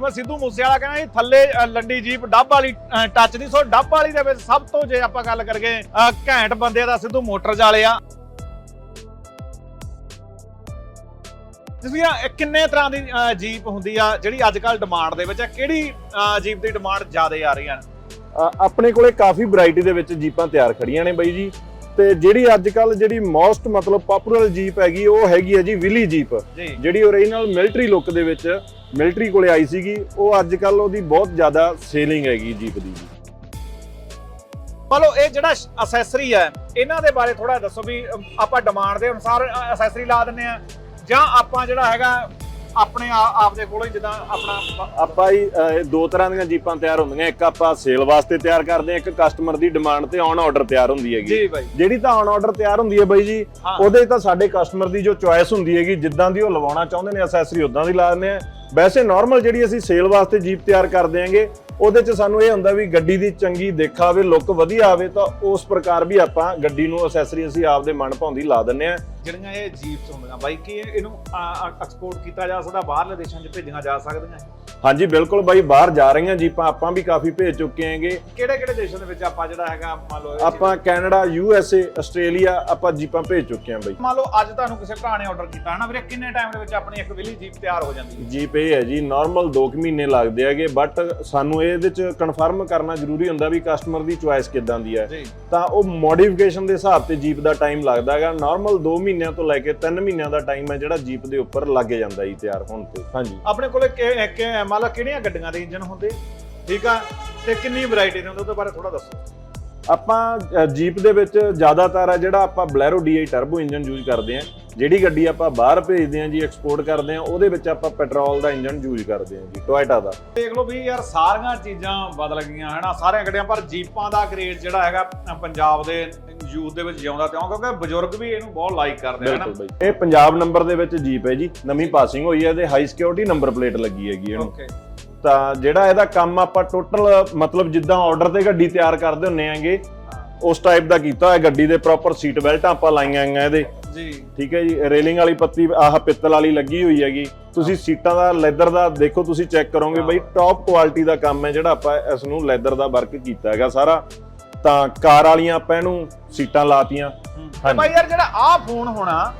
ਜਿਵੇਂ ਸਿੱਧੂ ਮੂਸੇ ਕਹਿੰਦਾ ਜੀ, ਥੱਲੇ ਲੰਡੀ ਜੀਪ, ਡੱਬ ਵਾਲੀ ਟੱਚ ਦੀ ਸੋ ਡੱਬ ਵਾਲੀ ਦੇ ਵਿੱਚ ਸਭ ਤੋਂ ਜੇ ਆਪਾਂ ਗੱਲ ਕਰੀਏ ਘੈਂਟ ਬੰਦੇ ਦਾ ਸਿੱਧੂ ਮੋਟਰਸ ਵਾਲੇ ਆ। ਜਿਵੇਂ ਕਿੰਨੇ ਤਰ੍ਹਾਂ ਦੀ ਜੀਪ ਹੁੰਦੀ ਆ, ਜਿਹੜੀ ਅੱਜ ਕੱਲ ਡਿਮਾਂਡ ਦੇ ਵਿੱਚ ਆ? ਕਿਹੜੀ ਜੀਪ ਦੀ ਡਿਮਾਂਡ ਜ਼ਿਆਦਾ ਆ ਰਹੀ ਆ ਆਪਣੇ ਕੋਲੇ ਕਾਫੀ ਵੈਰਾਈਟੀ ਦੇ ਵਿੱਚ ਜੀਪਾਂ ਤਿਆਰ ਖੜੀਆਂ ਨੇ ਬਾਈ ਜੀ। ਤੇ ਜਿਹੜੀ ਅੱਜ ਕੱਲ ਜਿਹੜੀ ਮੋਸਟ ਮਤਲਬ ਪਪੂਲਰ ਜੀਪ ਹੈਗੀ ਉਹ ਹੈਗੀ ਹੈ ਜੀ ਵਿਲੀ ਜੀਪ। ਜਿਹੜੀ ਓਰੀਜਨਲ ਮਿਲਟਰੀ ਲੁੱਕ ਦੇ ਵਿੱਚ ਮਿਲਟਰੀ ਕੋਲੇ ਆਈ ਸੀਗੀ ਉਹ ਅੱਜ ਕੱਲ ਉਹਦੀ ਬਹੁਤ ਜ਼ਿਆਦਾ ਸੇਲਿੰਗ ਹੈਗੀ ਜੀਪ ਦੀ ਲਓ ਇਹ ਜਿਹੜਾ ਅਸੈਸਰੀ ਹੈ ਇਹਨਾਂ ਦੇ ਬਾਰੇ ਥੋੜਾ ਦੱਸੋ ਵੀ ਆਪਾਂ ਡਿਮਾਂਡ ਦੇ ਅਨੁਸਾਰ ਅਸੈਸਰੀ ਲਾ ਦਿੰਨੇ ਆ ਜਾਂ ਆਪਾਂ ਜਿਹੜਾ ਹੈਗਾ ਆਪਣੇ ਆ- ਆਪ ਦੇ ਕੋਲੋਂ ਜਿੱਦਾਂ ਆਪਣਾ ਆਪਾਂ ਹੀ ਦੋ ਤਰ੍ਹਾਂ ਦੀਆਂ ਜੀਪਾਂ ਤਿਆਰ ਹੁੰਦੀਆਂ। ਇੱਕ ਆਪਾਂ ਸੇਲ ਵਾਸਤੇ ਤਿਆਰ ਕਰਦੇ ਹਾਂ ਇੱਕ ਕਸਟਮਰ ਦੀ ਡਿਮਾਂਡ ਤੇ ਔਨ ਆਰਡਰ ਤਿਆਰ ਹੁੰਦੀ ਹੈਗੀ। ਜੀ ਬਾਈ। ਜਿਹੜੀ ਤਾਂ ਔਨ ਆਰਡਰ ਤਿਆਰ ਹੁੰਦੀ ਹੈ ਬਾਈ ਜੀ। ਉਹਦੇ ਤਾਂ ਸਾਡੇ ਕਸਟਮਰ ਦੀ ਜੋ ਚੁਆਇਸ ਹੁੰਦੀ ਹੈਗੀ ਜਿੱਦਾਂ ਦੀ ਉਹ ਲਵਾਉਣਾ ਚਾਹੁੰਦੇ ਨੇ ਅਸੈਸਰੀ ਉਦਾਂ ਦੀ ਲਾ ਦਿੰਦੇ ਆ। ਵੈਸੇ ਨਾਰਮਲ ਜਿਹੜੀ ਅਸੀਂ ਸੇਲ ਵਾਸਤੇ ਜੀਪ ਤਿਆਰ ਕਰਦੇ ਆਂਗੇ ਉਹਦੇ 'ਚ ਸਾਨੂੰ ਇਹ ਹੁੰਦਾ ਵੀ ਗੱਡੀ ਦੀ ਚੰਗੀ ਦੇਖ ਆਵੇ ਲੁੱਕ ਵਧੀਆ ਆਵੇ ਤਾਂ ਉਸ ਪ੍ਰਕਾਰ ਵੀ ਆਪਾਂ ਗੱਡੀ ਨੂੰ ਅਸੈਸਰੀ ਅਸੀਂ ਆਪਦੇ ਮਨ ਭਾਉਂਦੀ ਲਾ ਦਿੰਦੇ ਆ। ਜਿਹੜੀਆਂ ਇਹ ਜੀਪਸ ਹੁੰਦੀਆਂ ਬਾਈ ਕੀ ਇਹ- ਇਹਨੂੰ ਐਕਸਪੋਰਟ ਕੀਤਾ ਜਾ ਸਕਦਾ ਬਾਹਰਲੇ ਦੇਸ਼ਾਂ 'ਚ ਭੇਜੀਆਂ ਜਾ ਸਕਦੀਆਂ? ਹਾਂਜੀ ਬਿਲਕੁਲ ਬਾਈ ਬਾਹਰ ਜਾ ਰਹੀਆਂ ਜੀਪਾਂ ਆਪਾਂ ਵੀ ਕਾਫੀ ਭੇਜ ਚੁੱਕੇ ਆਂਗੇ ਕਿਹੜੇ ਕਿਹੜੇ ਦੇਸ਼ਾਂ ਦੇ ਵਿੱਚ ਆਪਾਂ ਜਿਹੜਾ ਹੈਗਾ ਮੰਨ ਲਓ ਆਪਾਂ Canada U S A Australia ਆਪਾਂ ਜੀਪਾਂ ਭੇਜ ਚੁੱਕੇ ਆਂ ਬਾਈ। ਮੰਨ ਲਓ ਅੱਜ ਤੁਹਾਨੂੰ ਕਿਸੇ ਭਰਾ ਨੇ ਆਰਡਰ ਕੀਤਾ ਹਨਾ ਵੀਰੇ? ਕਿੰਨੇ ਟਾਈਮ ਦੇ ਵਿੱਚ ਆਪਣੀ ਇੱਕ ਵਿਲੀ ਜੀਪ ਤਿਆਰ ਹੋ ਜਾਂਦੀ ਹੈ? ਜੀਪ ਇਹ ਹੈ ਜੀ ਨਾਰਮਲ 2 ਮਹੀਨੇ ਲੱਗਦੇ ਹੈਗੇ ਬਟ ਸਾਨੂੰ ਇਹਦੇ ਚ ਕਨਫਰਮ ਕਰਨਾ ਜ਼ਰੂਰੀ ਹੁੰਦਾ ਵੀ ਕਸਟਮਰ ਦੀ ਚੁਆਇਸ ਕਿਦਾਂ ਦੀ ਹੈ। ਤਾਂ ਉਹ ਮੋਡੀਫਿਕੇਸ਼ਨ ਦੇ ਹਿਸਾਬ ਤੇ ਜੀਪ ਦਾ ਟਾਈਮ ਲੱਗਦਾ ਹੈਗਾ ਨਾਰਮਲ 2 ਮਹੀਨਿਆਂ ਤੋਂ ਲੈ ਕੇ 3 ਮਹੀਨਿਆਂ ਦਾ ਟਾਈਮ ਹੈ ਜਿਹੜਾ ਜੀਪ ਦੇ ਉੱਪਰ ਲੱਗ ਜਾਂਦਾ ਜੀ ਤਿਆਰ ਹੋਣ ਤੇ। ਹਾਂਜੀ। ਆਪਣੇ ਕੋਲੇ ਕਿ- ਕਿ- ਮੰਨ ਕਿਹੜੀਆਂ ਗੱਡੀਆਂ ਦੇ ਇੰਜਨ ਹੁੰਦੇ? ਠੀਕ ਆ? ਤੇ ਕਿੰਨੀ ਵੈਰਾਈਟੀ ਦੇ ਹੁੰਦੇ ਉਹਦੇ ਬਾਰੇ ਥੋੜਾ ਦੱਸੋ। ਆਪਾਂ ਅ, ਜੀਪ ਦੇ ਵਿੱਚ ਜ਼ਿਆਦਾਤਰ ਆ ਜਿਹੜਾ ਆਪਾਂ Bolero DI turbo engine use ਕਰਦੇ ਆ। ਜਿਹੜੀ ਗੱਡੀ ਆਪਾਂ ਬਾਹਰ ਭੇਜਦੇ ਆ ਜੀ ਐਕਸਪੋਰਟ ਕਰਦੇ ਆ ਉਹਦੇ ਵਿੱਚ ਆਪਾਂ ਪੈਟਰੋਲ ਦਾ ਇੰਜਨ ਯੂਜ਼ ਕਰਦੇ ਆ ਜੀ ਟੋਇਟਾ ਦਾ। ਦੇਖ ਲਓ ਵੀ ਯਾਰ ਸਾਰੀਆਂ ਚੀਜ਼ਾਂ ਬਦਲ ਗਈਆਂ ਹਨਾ? ਸਾਰੀਆਂ ਗੱਡੀਆਂ ਪਰ ਜੀਪਾਂ ਦਾ ਗ੍ਰੇਡ ਜਿਹੜਾ ਹੈਗਾ ਪੰਜਾਬ ਦੇ ਯੂਥ ਦੇ ਵਿੱਚ ਜਿਉਂਦਾ ਤਿਉਂ ਕਿਉਂਕਿ ਬਜ਼ੁਰਗ ਵੀ ਇਹਨੂੰ ਬਹੁਤ ਲਾਈਕ ਕਰਦੇ ਹਨਾ? ਇਹ ਪੰਜਾਬ ਨੰਬਰ ਦੇ ਵਿੱਚ ਜੀਪ ਹੈ ਜੀ ਨਵੀਂ ਪਾਸਿੰਗ ਹੋਈ ਹੈ ਤੇ ਹਾਈ ਸਿਕਿਉਰਿਟੀ ਨੰਬਰ ਪਲੇਟ ਲੱਗੀ ਹੈਗੀ ਇਹਨੂੰ। ਓਕੇ ਤਾਂ ਜਿਹੜਾ ਇਹਦਾ ਕੰਮ ਆਪਾਂ ਟੋਟਲ ਮਤਲਬ ਜਿੱਦਾਂ ਆਰਡਰ ਤੇ ਗੱਡੀ ਤਿਆਰ ਕਰਦੇ ਹੁੰਨੇ ਆਂਗੇ ਉਸ ਟਾਈਪ ਦਾ ਕੀਤਾ ਹੋਇਆ ਗੱਡੀ ਦੇ ਪ੍ਰੋਪਰ ਸੀਟ ਬੈਲਟਾਂ ਆਪਾਂ ਲਾਈਆਂ ਆਂਗਾ ਇਹਦੇ। ਜੀ। ਠੀਕ ਹੈ ਜੀ ਰੇਲਿੰਗ ਵਾਲੀ ਪੱਤੀ ਆਹ ਪਿੱਤਲ ਵਾਲੀ ਲੱਗੀ ਹੋਈ ਹੈਗੀ। ਤੁਸੀਂ ਸੀਟਾਂ ਦਾ ਲੈਦਰ ਦਾ ਦੇਖੋ ਤੁਸੀਂ ਚੈੱਕ ਕਰੋਗੇ ਬਈ ਟੌਪ ਕੁਆਲਿਟੀ ਦਾ ਕੰਮ ਹੈ ਜਿਹੜਾ ਆਪਾਂ ਇਸ ਨੂੰ ਲੈਦਰ ਦਾ ਵਰਕ ਕੀਤਾ ਹੈਗਾ ਸਾਰਾ। ਤਾਂ ਕਾਰ ਵਾਲੀਆਂ ਆਪਾਂ ਇਹਨੂੰ ਸੀਟਾਂ ਲਾਤੀਆਂ। ਹਾਂਜੀ। ਬਾਈ ਯਾਰ ਜਿਹੜਾ ਆਹ ਫੋਨ ਹੋਣਾ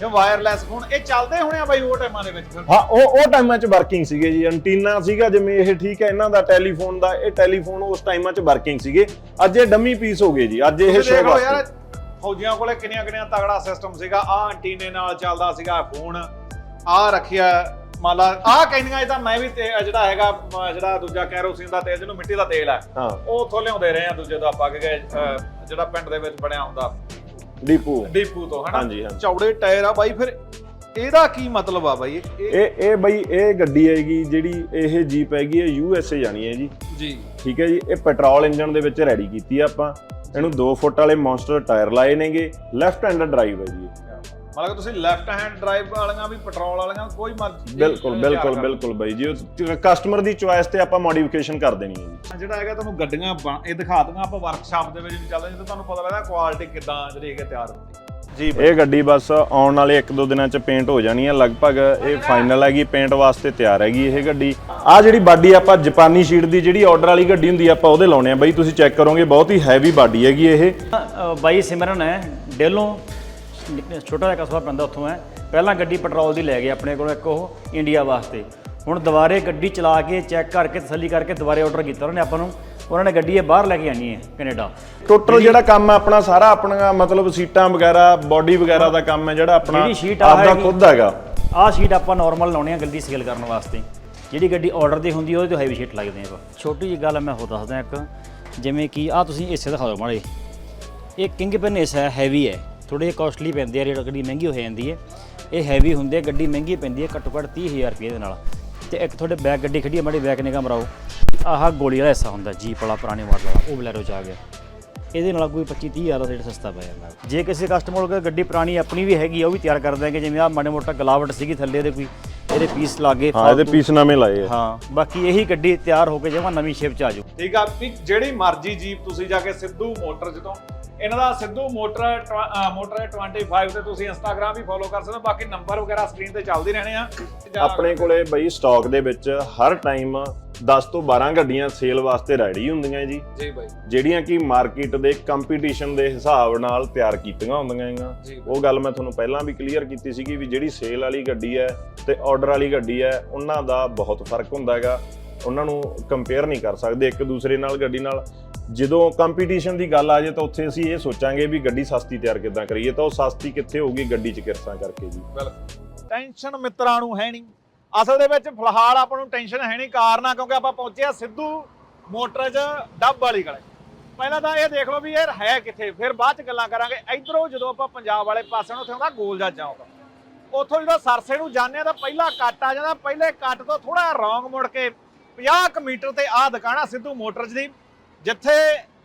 ਜੋ ਵਾਇਰਲੈਸ ਫੋਨ ਇਹ ਚੱਲਦੇ ਹੋਣੇ ਆ ਬਾਈ ਉਹ ਟਾਈਮਾਂ ਦੇ ਵਿੱਚ ਫਿਰ? ਹਾਂ ਉਹ ਉਹ ਟਾਈਮਾਂ 'ਚ ਵਰਕਿੰਗ ਸੀਗੇ ਜੀ। ਐਂਟੀਨਾ ਸੀਗਾ ਜਿਵੇਂ ਇਹ ਠੀਕ ਹੈ ਇਹਨਾਂ ਦਾ ਟੈਲੀਫੋਨ ਦਾ ਇਹ ਟੈਲੀਫੋਨ ਉਸ ਟਾਈਮਾਂ 'ਚ ਵਰਕਿੰਗ ਸੀਗੇ। ਅੱਜ ਇਹ ਡੰਮੀ ਪੀਸ ਹੋ ਗਏ ਜੀ। ਅੱਜ ਇਹ ਸ਼ੋਅ ਵਾਸਤੇ। ਫੌਜੀਆਂ ਕੋਲੇ ਕਿੰਨੀਆਂ ਕਿੰਨੀਆਂ ਤਗੜਾ ਸਿਸਟਮ ਸੀਗਾ ਆਹ ਐਂਟੀਨੇ ਨਾਲ ਚੱਲਦਾ ਸੀਗਾ ਫੋਨ ਆਹ ਰੱਖਿਆ ਮੰਨ ਲਾ ਆਹ ਕਹਿੰਦੀਆਂ ਇਹ ਤਾਂ ਮੈਂ ਵੀ ਤੇ ਜਿਹੜਾ ਹੈਗਾ ਅਮ, ਜਿਹੜਾ ਦੂਜਾ ਕੈਰੋਸਿਨ ਦਾ ਤੇਲ ਜਿਹਨੂੰ ਮਿੱਟੀ ਦਾ ਤੇਲ ਹੈ ਹਾਂ। ਉਹ ਉੱਥੋਂ ਲਿਆਉਂਦੇ ਰਹੇ ਆ ਦੂਜੇ ਤੋਂ ਆਪਾਂ ਕਿ ਜਿਹੜਾ ਪਿੰਡ ਦੇ ਵਿੱਚ ਬਣਿਆ ਹੁੰਦਾ। ਡੀਪੂ। ਡੀਪੂ ਤੋਂ ਹਨਾ? ਹਾਂਜੀ ਹਾਂਜੀ। ਚੌੜੇ ਟਾਇਰ ਆ ਬਾਈ ਫਿਰ ਇਹਦਾ ਕੀ ਮਤਲਬ ਆ ਬਾਈ? ਇਹ ਇਹ ਇਹ ਬਈ ਇਹ ਗੱਡੀ ਹੈਗੀ ਜਿਹੜੀ ਇਹ ਜੀਪ ਹੈਗੀ ਇਹ ਯੂ ਐਸ ਏ ਜਾਣੀ ਹੈ ਜੀ। ਜੀ। ਠੀਕ ਹੈ ਜੀ ਇਹ ਪੈਟਰੋਲ ਇੰਜਨ ਦੇ ਵਿੱਚ ਰੈਡੀ ਕੀਤੀ ਆ ਆਪਾਂ। ਇਹਨੂੰ 2 ਫੁੱਟ ਵਾਲੇ ਮੌਨਸਟਰ ਟਾਇਰ ਲਾਏ ਨੇਗੇ ਲੈਫਟ ਹੈਂਡ ਡਰਾਈਵ ਹੈ ਜੀ ਇਹ। ਮਤਲਬ ਕਿ ਤੁਸੀਂ ਲੈਫਟ ਹੈਂਡ ਡਰਾਈਵ ਵਾਲੀਆਂ ਵੀ ਪੈਟਰੋਲ ਵਾਲੀਆਂ ਕੋਈ ਮਰਜ਼ੀ ਬਿਲਕੁਲ ਬਿਲਕੁਲ। ਬਿਲਕੁਲ ਬਾਈ ਜੀ ਕਸਟਮਰ ਦੀ ਚੁਆਇਸ ਤੇ ਆਪਾਂ ਮੋਡੀਫਿਕੇਸ਼ਨ ਕਰ ਦੇਣੀ ਹੈ ਜੀ ਜਿਹੜਾ ਹੈਗਾ ਤੁਹਾਨੂੰ ਗੱਡੀਆਂ ਬਣ- ਇਹ ਦਿਖਾ ਦਿੰਗਾ ਆਪਾਂ ਵਰਕਸ਼ਾਪ ਦੇ ਵਿੱਚ ਵੀ ਚੱਲਦੇ ਜਿੱਥੇ ਤੁਹਾਨੂੰ ਪਤਾ ਲੱਗਦਾ ਕੁਆਲਿਟੀ ਕਿਦਾਂ ਜਿਹੜੀ ਹੈਗੀ ਤਿਆਰ ਹੁੰਦੀ ਇਹ ਗੱਡੀ ਬਸ ਆਉਣ ਵਾਲੇ 1-2 ਦਿਨਾਂ ਚ ਪੇਂਟ ਹੋ ਜਾਣੀ ਹੈ ਲਗਭਗ ਇਹ ਫਾਈਨਲ ਹੈਗੀ ਪੇਂਟ ਵਾਸਤੇ ਤਿਆਰ ਹੈਗੀ ਇਹ ਗੱਡੀ। ਆ ਜਿਹੜੀ ਬਾਡੀ ਆਪਾਂ ਜਾਪਾਨੀ ਸ਼ੀਟ ਦੀ ਜਿਹੜੀ ਆਰਡਰ ਵਾਲੀ ਗੱਡੀ ਹੁੰਦੀ ਆ ਆਪਾਂ ਉਹਦੇ ਲਾਉਣੇ ਆ। ਬਈ ਤੁਸੀਂ ਚੈੱਕ ਕਰੋਗੇ ਬਹੁਤ ਹੀ ਹੈਵੀ ਬਾਡੀ ਹੈਗੀ ਇਹ। ਬਾਈ ਸਿਮਰਨ ਹੈ ਡੇਲੋਂ ਛੋਟਾ ਜਿਹਾ ਕਸਬਾ ਪੈਂਦਾ ਉੱਥੋਂ ਹੈ। ਪਹਿਲਾਂ ਗੱਡੀ ਪੈਟਰੋਲ ਦੀ ਲੈ ਗਏ ਆਪਣੇ ਕੋਲ ਇੱਕ ਉਹ ਇੰਡੀਆ ਵਾਸਤੇ। ਹੁਣ ਦੁਬਾਰੇ ਗੱਡੀ ਚਲਾ ਕੇ ਚੈੱਕ ਕਰਕੇ ਤਸੱਲੀ ਕਰਕੇ ਦੁਬਾਰੇ ਆਰਡਰ ਕੀਤਾ ਉਹਨਾਂ ਆਪਾਂ ਨੂੰ। ਉਹਨਾਂ ਨੇ ਗੱਡੀ ਇਹ ਬਾਹਰ ਲੈ ਕੇ ਆਣੀ ਹੈ ਕੈਨੇਡਾ। ਟੋਟਲ ਜਿਹੜਾ ਕੰਮ ਹੈ ਆਪਣਾ ਸਾਰਾ ਆਪਣਾ ਮਤਲਬ ਸੀਟਾਂ ਵਗੈਰਾ ਬਾਡੀ ਵਗੈਰਾ ਦਾ ਕੰਮ ਹੈ ਜਿਹੜਾ ਆਪਣਾ ਜਿਹੜੀ sheet ਆ ਆਪਦਾ ਹੈਗੀ- ਖੁਦ ਹੈਗਾ। ਆਹ ਸ਼ੀਟ ਆਪਾਂ ਨਾਰਮਲ ਲਾਉਣੇ ਆ ਗੱਡੀ ਸੇਲ ਕਰਨ ਵਾਸਤੇ। ਜਿਹੜੀ ਗੱਡੀ ਆਰਡਰ ਦੀ ਹੁੰਦੀ ਆ, ਉਹਦੇ ਤੋਂ ਹੈਵੀ ਸ਼ੀਟ ਲੱਗਦੇ ਆ ਛੋਟੀ ਜਿਹੀ ਗੱਲ ਮੈਂ ਹੋਰ ਦੱਸਦਾ ਇੱਕ ਜਿਵੇਂ ਕਿ ਆਹ ਤੁਸੀਂ ਹਿੱਸੇ ਦਿਖਾ ਦਿਓ ਮਾੜੇ। ਇਹ ਕਿੰਗ ਪਿਨ ਹਿੱਸਾ ਹੈ ਹੈਵੀ ਹੈ। ਥੋੜੇ ਜਿਹਾ ਕਾਸਟਲੀ ਪੈਂਦੇ ਆ ਰੇਟ ਗੱਡੀ ਮਹਿੰਗੀ ਹੋ ਜਾਂਦੀ ਹੈ। ਇਹ ਹੈਵੀ ਹੁੰਦੇ ਆ ਗੱਡੀ ਮਹਿੰਗੀ ਪੈਂਦੀ ਹੈ ਘੱਟੋ ਘੱਟ 30000 ਰੁਪਏ ਦੇ ਨਾਲ। ਤੇ ਇੱਕ ਤੁਹਾਡੇ ਬੈਕ ਗੱਡੀ ਖੜੀ ਹੈ ਮਾੜੀ ਬੈਕ ਨਿਗਾਹ ਮਰਾਓ। ਆਹ ਗੋਲੀ ਵਾਲਾ ਹਿੱਸਾ ਹੁੰਦਾ ਜੀਪ ਵਾਲਾ ਪੁਰਾਣੇ ਮਾਡਲ ਵਾਲਾ ਉਹ ਬਲੈਰੋ ਚ ਆ ਗਿਆ ਇਹਦੇ ਨਾਲ ਕੋਈ 25 30 ਹਜ਼ਾਰ ਦਾ ਰੇਟ ਸਸਤਾ ਪੈ ਜਾਂਦਾ। ਜੇ ਕਿਸੇ ਕਸਟਮਰ ਕੋਲ ਗੱਡੀ ਪੁਰਾਣੀ ਆਪਣੀ ਵੀ ਹੈਗੀ ਆ ਉਹ ਵੀ ਤਿਆਰ ਕਰ ਦਾਂਗੇ ਜਿਵੇਂ ਆ ਮਾੜੇ ਮੋਟਾ ਗਲਾਵਟ ਸੀਗੀ ਥੱਲੇ ਦੇ ਕੋਈ ਇਹਦੇ ਪੀਸ ਲਾਗੇ ਹਾਂ ਇਹਦੇ ਪੀਸ ਨਵੇਂ ਲਾਏ ਆ। ਹਾਂ ਬਾਕੀ ਇਹੀ ਗੱਡੀ ਤਿਆਰ ਹੋ ਕੇ ਜਮਾ ਨਵੀਂ ਸ਼ੇਪ ਚ ਆ ਜਾਊ। ਠੀਕ ਆ ਵੀ ਜਿਹੜੀ ਮਰਜ਼ੀ ਜੀਪ ਤੁਸੀਂ ਜਾ ਕੇ ਸਿੱਧੂ ਮੋਟਰਸ ਤੋਂ ਇਹਨਾਂ ਦਾ ਸਿੱਧੂ ਮੋਟਰ ਮੋਟਰ 25 ਤੇ ਤੁਸੀਂ ਇੰਸਟਾਗ੍ਰam ਵੀ ਫੋਲੋ ਕਰ ਸਕਦੇ ਹੋ। ਬਾਕੀ ਨੰਬਰ ਵਗੈਰਾ ਸਕਰੀਨ ਤੇ ਚੱਲਦੇ ਰਹਿਣੇ ਆ। ਆਪਣੇ ਕੋਲੇ ਬਈ ਸਟਾਕ ਦੇ ਵਿੱਚ ਹਰ ਟਾਈਮ 10 ਤੋਂ 12 ਗੱਡੀਆਂ ਸੇਲ ਵਾਸਤੇ ਰੈਡੀ ਹੁੰਦੀਆਂ ਜੀ। ਜੀ ਬਾਈ। ਜਿਹੜੀਆਂ ਕਿ ਮਾਰਕੀਟ ਦੇ ਕੰਪੀਟੀਸ਼ਨ ਦੇ ਹਿਸਾਬ ਨਾਲ ਤਿਆਰ ਕੀਤੀਆਂ ਹੁੰਦੀਆਂ ਹੈਗੀਆਂ ਉਹ ਗੱਲ ਮੈਂ ਤੁਹਾਨੂੰ ਪਹਿਲਾਂ ਵੀ ਕਲੀਅਰ ਕੀਤੀ ਸੀਗੀ ਵੀ ਜਿਹੜੀ ਸੇਲ ਵਾਲੀ ਗੱਡੀ ਹੈ ਤੇ ਆਰਡਰ ਵਾਲੀ ਗੱਡੀ ਹੈ ਉਹਨਾਂ ਦਾ ਬਹੁਤ ਫ਼ਰਕ ਹੁੰਦਾ ਹੈਗਾ। ਉਹਨਾਂ ਨੂੰ ਕੰਪੇਅਰ ਨਹੀਂ ਕਰ ਸਕਦੇ ਇੱਕ ਦੂਸਰੇ ਨਾਲ ਗੱਡੀ ਨਾਲ। ਜਦੋਂ ਕੰਪੀਟੀਸ਼ਨ ਦੀ ਗੱਲ ਆ ਜੇ ਤਾਂ ਉੱਥੇ ਅਸੀਂ ਇਹ ਸੋਚਾਂਗੇ ਵੀ ਗੱਡੀ ਸਸਤੀ ਤਿਆਰ ਕਿੱਦਾਂ ਕਰੀਏ, ਤਾਂ ਉਹ ਸਸਤੀ ਕਿੱਥੇ ਹੋਊਗੀ ਗੱਡੀ 'ਚ ਕਿਰਸਾਂ ਕਰਕੇ ਜੀ। ਟੈਨਸ਼ਨ ਮਿੱਤਰਾਂ ਨੂੰ ਹੈ ਨਹੀਂ। ਅਸਲ ਦੇ ਵਿੱਚ ਫਿਲਹਾਲ ਆਪਾਂ ਨੂੰ ਟੈਨਸ਼ਨ ਹੈ ਨਹੀਂ, ਕਾਰਨ ਕਿਉਂਕਿ ਆਪਾਂ ਪਹੁੰਚੇ ਆ ਸਿੱਧੂ ਮੋਟਰਜ ਡੱਬ ਵਾਲੀ ਗਲੇ। ਪਹਿਲਾਂ ਤਾਂ ਇਹ ਦੇਖ ਲਓ ਵੀ ਇਹ ਹੈ ਕਿੱਥੇ, ਫਿਰ ਬਾਅਦ 'ਚ ਗੱਲਾਂ ਕਰਾਂਗੇ। ਇਧਰੋਂ ਜਦੋਂ ਆਪਾਂ ਪੰਜਾਬ ਵਾਲੇ ਪਾਸੇ ਨੂੰ, ਉੱਥੇ ਆਉਂਦਾ ਗੋਲ ਜਾ ਉੱਥੋਂ ਜਦੋਂ ਸਰਸੇ ਨੂੰ ਜਾਂਦੇ ਆ ਤਾਂ ਪਹਿਲਾ ਕੱਟ ਆ ਜਾਂਦਾ, ਪਹਿਲੇ ਕੱਟ ਤੋਂ ਥੋੜਾ ਰੌਂਗ ਮੁੜ ਕੇ 50 ਕੁ ਮੀਟਰ ਤੇ ਆਹ ਦੁਕਾਨਾ ਸਿੱਧੂ ਮੋਟਰਜ ਦੀ। ਜਿੱਥੇ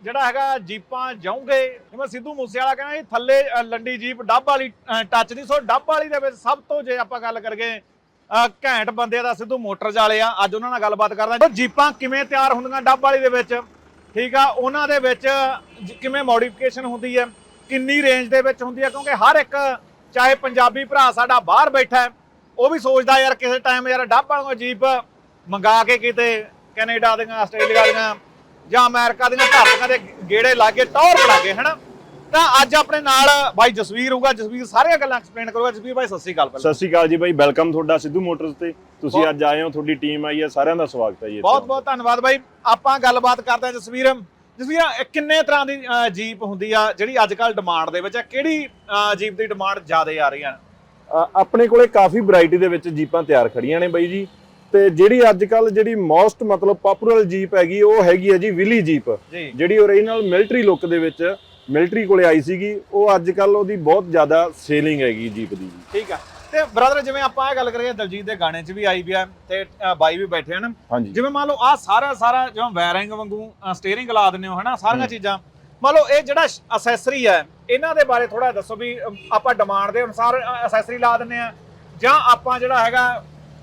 ਜਿਹੜਾ ਹੈਗਾ ਜੀਪਾਂ ਜਾਉਂਗੇ ਜਿਵੇਂ ਸਿੱਧੂ ਮੂਸੇਵਾਲਾ ਕਹਿੰਦਾ ਜੀ ਥੱਲੇ ਲੰਡੀ ਜੀਪ ਡੱਬ ਵਾਲੀ ਟੱਚ ਦੀ, ਸੋ ਡੱਬ ਵਾਲੀ ਦੇ ਵਿੱਚ ਸਭ ਤੋਂ ਜੇ ਆਪਾਂ ਗੱਲ ਕਰੀਏ ਘੈਂਟ ਬੰਦੇ ਦਾ ਸਿੱਧੂ ਮੋਟਰਸ ਵਾਲੇ ਆ, ਅੱਜ ਉਹਨਾਂ ਨਾਲ ਗੱਲਬਾਤ ਕਰਦਾ ਜੀਪਾਂ ਕਿਵੇਂ ਤਿਆਰ ਹੁੰਦੀਆਂ ਡੱਬ ਵਾਲੀ ਦੇ ਵਿੱਚ, ਠੀਕ ਆ, ਉਹਨਾਂ ਦੇ ਵਿੱਚ ਕਿਵੇਂ ਮੋਡੀਫਿਕੇਸ਼ਨ ਹੁੰਦੀ ਹੈ, ਕਿੰਨੀ ਰੇਂਜ ਦੇ ਵਿੱਚ ਹੁੰਦੀ ਹੈ, ਕਿਉਂਕਿ ਹਰ ਇੱਕ, ਚਾਹੇ ਪੰਜਾਬੀ ਭਰਾ ਸਾਡਾ ਬਾਹਰ ਬੈਠਾ ਹੈ, ਉਹ ਵੀ ਸੋਚਦਾ ਯਾਰ ਕਿਸੇ ਟਾਈਮ ਯਾਰ ਡੱਬ ਵਾਲੀਆਂ ਜੀਪ ਮੰਗਾ ਕੇ ਕਿਤੇ ਕੈਨੇਡਾ ਦੀਆਂ, ਆਸਟ੍ਰੇਲੀਆ ਦੀਆਂ ਜਾਂ ਅਮਰੀਕਾ ਦੀਆਂ ਧਰਤੀਆਂ ਦੇ ਗੇੜੇ ਲਾਗੇ ਟੌਰ ਲਾਗੇ ਹਨਾ? ਤਾਂ ਅੱਜ ਆਪਣੇ ਨਾਲ ਬਾਈ ਜਸਵੀਰ ਹੋਊਗਾ। ਜਸਵੀਰ ਸਾਰੀਆਂ ਗੱਲਾਂ ਐਕਸਪਲੇਨ ਕਰੂਗਾ। ਜਸਵੀਰ ਬਾਈ ਸਤਿ ਸ੍ਰੀ ਅਕਾਲ ਪਹਿਲਾਂ। ਸਤਿ ਸ਼੍ਰੀ ਅਕਾਲ ਜੀ ਬਾਈ ਵੈਲਕਮ ਤੁਹਾਡਾ ਸਿੱਧੂ ਮੋਟਰਸ ਤੇ। ਤੁਸੀਂ ਅੱਜ ਆਏ ਹੋ ਤੁਹਾਡੀ ਟੀਮ ਆਈ ਹੈ ਸਾਰਿਆਂ ਦਾ ਸਵਾਗਤ ਹੈ ਜੀ ਇੱਥੇ। ਬਹੁਤ ਬਹੁਤ ਧੰਨਵਾਦ ਬਾਈ। ਆਪਾਂ ਗੱਲਬਾਤ ਕਰਦੇ ਹਾਂ ਜਸਵੀਰ। ਜਸਵੀਰ ਇਹ ਕਿੰਨੇ ਤਰ੍ਹਾਂ ਦੀ ਅਹ, ਜੀਪ ਹੁੰਦੀ ਆ ਜਿਹੜੀ ਅੱਜ ਕੱਲ ਡਿਮਾਂਡ ਦੇ ਵਿੱਚ ਹੈ ਕਿਹੜੀ ਅਹ, ਜੀਪ ਦੀ ਡਿਮਾਂਡ ਜ਼ਿਆਦਾ ਆ ਰਹੀ ਹੈ ਅ, ਆਪਣੇ ਕੋਲੇ ਕਾਫੀ ਵੈਰਾਈਟੀ ਦੇ ਵਿੱਚ ਜੀਪਾਂ ਤਿਆਰ ਖੜੀਆਂ ਨੇ ਬਾਈ ਜੀ। ਤੇ ਜਿਹੜੀ ਅੱਜ ਕੱਲ ਜਿਹੜੀ ਮੋਸਟ ਮਤਲਬ ਪਪੂਲਰ ਜੀਪ ਹੈਗੀ ਉਹ ਹੈਗੀ ਹੈ ਜੀ ਵਿਲੀ ਜੀਪ। ਜਿਹੜੀ ਓਰੀਜਨਲ ਮਿਲਟਰੀ ਲੁੱਕ ਦੇ ਵਿੱਚ ਮਿਲਟਰੀ ਕੋਲੇ ਆਈ ਸੀਗੀ ਉਹ ਅੱਜ ਕੱਲ ਉਹਦੀ ਬਹੁਤ ਜ਼ਿਆਦਾ ਸੇਲਿੰਗ ਹੈਗੀ ਜੀਪ ਦੀ। ਠੀਕ ਆ ਤੇ ਬ੍ਰਦਰ ਜਿਵੇਂ ਆਪਾਂ ਇਹ ਗੱਲ ਕਰੀਏ ਦਲਜੀਤ ਦੇ ਗਾਣੇ 'ਚ ਵੀ ਆਈ ਵੀ ਆ ਤੇ ਬਾਈ ਵੀ ਬੈਠੇ ਹਨ। ਜਿਵੇਂ ਮੰਨ ਲਓ ਆ ਸਾਰਾ ਸਾਰਾ ਜਿਵੇਂ ਵਾਇਰਿੰਗ ਵਾਂਗੂ ਸਟੀਅਰਿੰਗ ਲਾ ਦਿੰਦੇ ਹੋ ਹਨਾ? ਸਾਰੀਆਂ ਚੀਜ਼ਾਂ। ਮੰਨ ਲਓ ਇਹ ਜਿਹੜਾ ਅਸੈਸਰੀ ਹੈ ਇਹਨਾਂ ਦੇ ਬਾਰੇ ਥੋੜਾ ਦੱਸੋ ਵੀ ਆਪਾਂ ਡਿਮਾਂਡ ਦੇ ਅਨੁਸਾਰ ਅਸੈਸਰੀ ਲਾ ਦਿੰਦੇ ਆ ਜਾਂ ਆਪਾਂ ਜਿਹੜਾ ਹੈਗਾ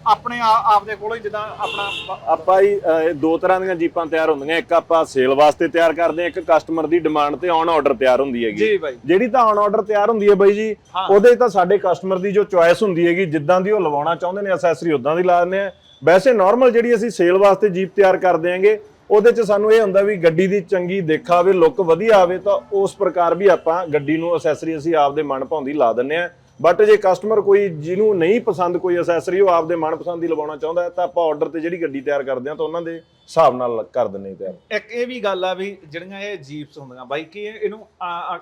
ਆਪਣੇ ਆ- ਆਪ ਦੇ ਕੋਲੋਂ ਹੀ ਜਿੱਦਾਂ ਆਪਣਾ ਆਪਾਂ ਹੀ ਅ, ਇਹ ਦੋ ਤਰ੍ਹਾਂ ਦੀਆਂ ਜੀਪਾਂ ਤਿਆਰ ਹੁੰਦੀਆਂ। ਇੱਕ ਆਪਾਂ ਸੇਲ ਵਾਸਤੇ ਤਿਆਰ ਕਰਦੇ ਹਾਂ ਇੱਕ ਕਸਟਮਰ ਦੀ ਡਿਮਾਂਡ ਤੇ ਔਨ ਆਰਡਰ ਤਿਆਰ ਹੁੰਦੀ ਹੈਗੀ। ਜੀ ਬਾਈ। ਜਿਹੜੀ ਤਾਂ ਔਨ ਆਰਡਰ ਤਿਆਰ ਹੁੰਦੀ ਹੈ ਬਾਈ ਜੀ ਹਾਂ। ਉਹਦੇ ਤਾਂ ਸਾਡੇ ਕਸਟਮਰ ਦੀ ਜੋ ਚੁਆਇਸ ਹੁੰਦੀ ਹੈਗੀ ਜਿੱਦਾਂ ਦੀ ਉਹ ਲਵਾਉਣਾ ਚਾਹੁੰਦੇ ਨੇ ਅਸੈਸਰੀ ਉਦਾਂ ਦੀ ਲਾ ਦਿੰਦੇ ਆ ਵੈਸੇ ਨਾਰਮਲ ਜਿਹੜੀ ਅਸੀਂ ਸੇਲ ਵਾਸਤੇ ਜੀਪ ਤਿਆਰ ਕਰਦੇ ਆਂਗੇ ਉਹਦੇ 'ਚ ਸਾਨੂੰ ਇਹ ਹੁੰਦਾ ਵੀ ਗੱਡੀ ਦੀ ਚੰਗੀ ਦੇਖਾ ਆਵੇ ਲੁੱਕ ਵਧੀਆ ਆਵੇ ਤਾਂ ਉਸ ਪ੍ਰਕਾਰ ਵੀ ਆਪਾਂ ਗੱਡੀ ਨੂੰ ਅਸੈਸਰੀ ਅਸੀਂ ਆਪਦੇ ਮਨ ਭਾਉਂਦੀ ਲਾ ਦਿੰਦੇ ਆ ਬਟ ਜੇ ਕਸਟਮਰ ਕੋਈ ਜਿਹਨੂੰ ਨਹੀਂ ਪਸੰਦ ਕੋਈ ਅਸੈਸਰੀ ਉਹ ਆਪਦੇ ਮਨਪਸੰਦ ਦੀ ਲਵਾਉਣਾ ਚਾਹੁੰਦਾ ਤਾਂ ਆਪਾਂ ਆਰਡਰ ਤੇ ਜਿਹੜੀ ਗੱਡੀ ਤਿਆਰ ਕਰਦੇ ਆ ਤਾਂ ਉਹਨਾਂ ਦੇ ਹਿਸਾਬ ਨਾਲ ਕਰ ਹਾਂ ਤਿਆਰ। ਇੱਕ ਇਹ ਵੀ ਗੱਲ ਆ ਵੀ ਜਿਹੜੀਆਂ ਇਹ ਜੀਪਸ ਹੁੰਦੀਆਂ ਬਾਈ ਕੀ ਇਹ- ਇਹਨੂੰ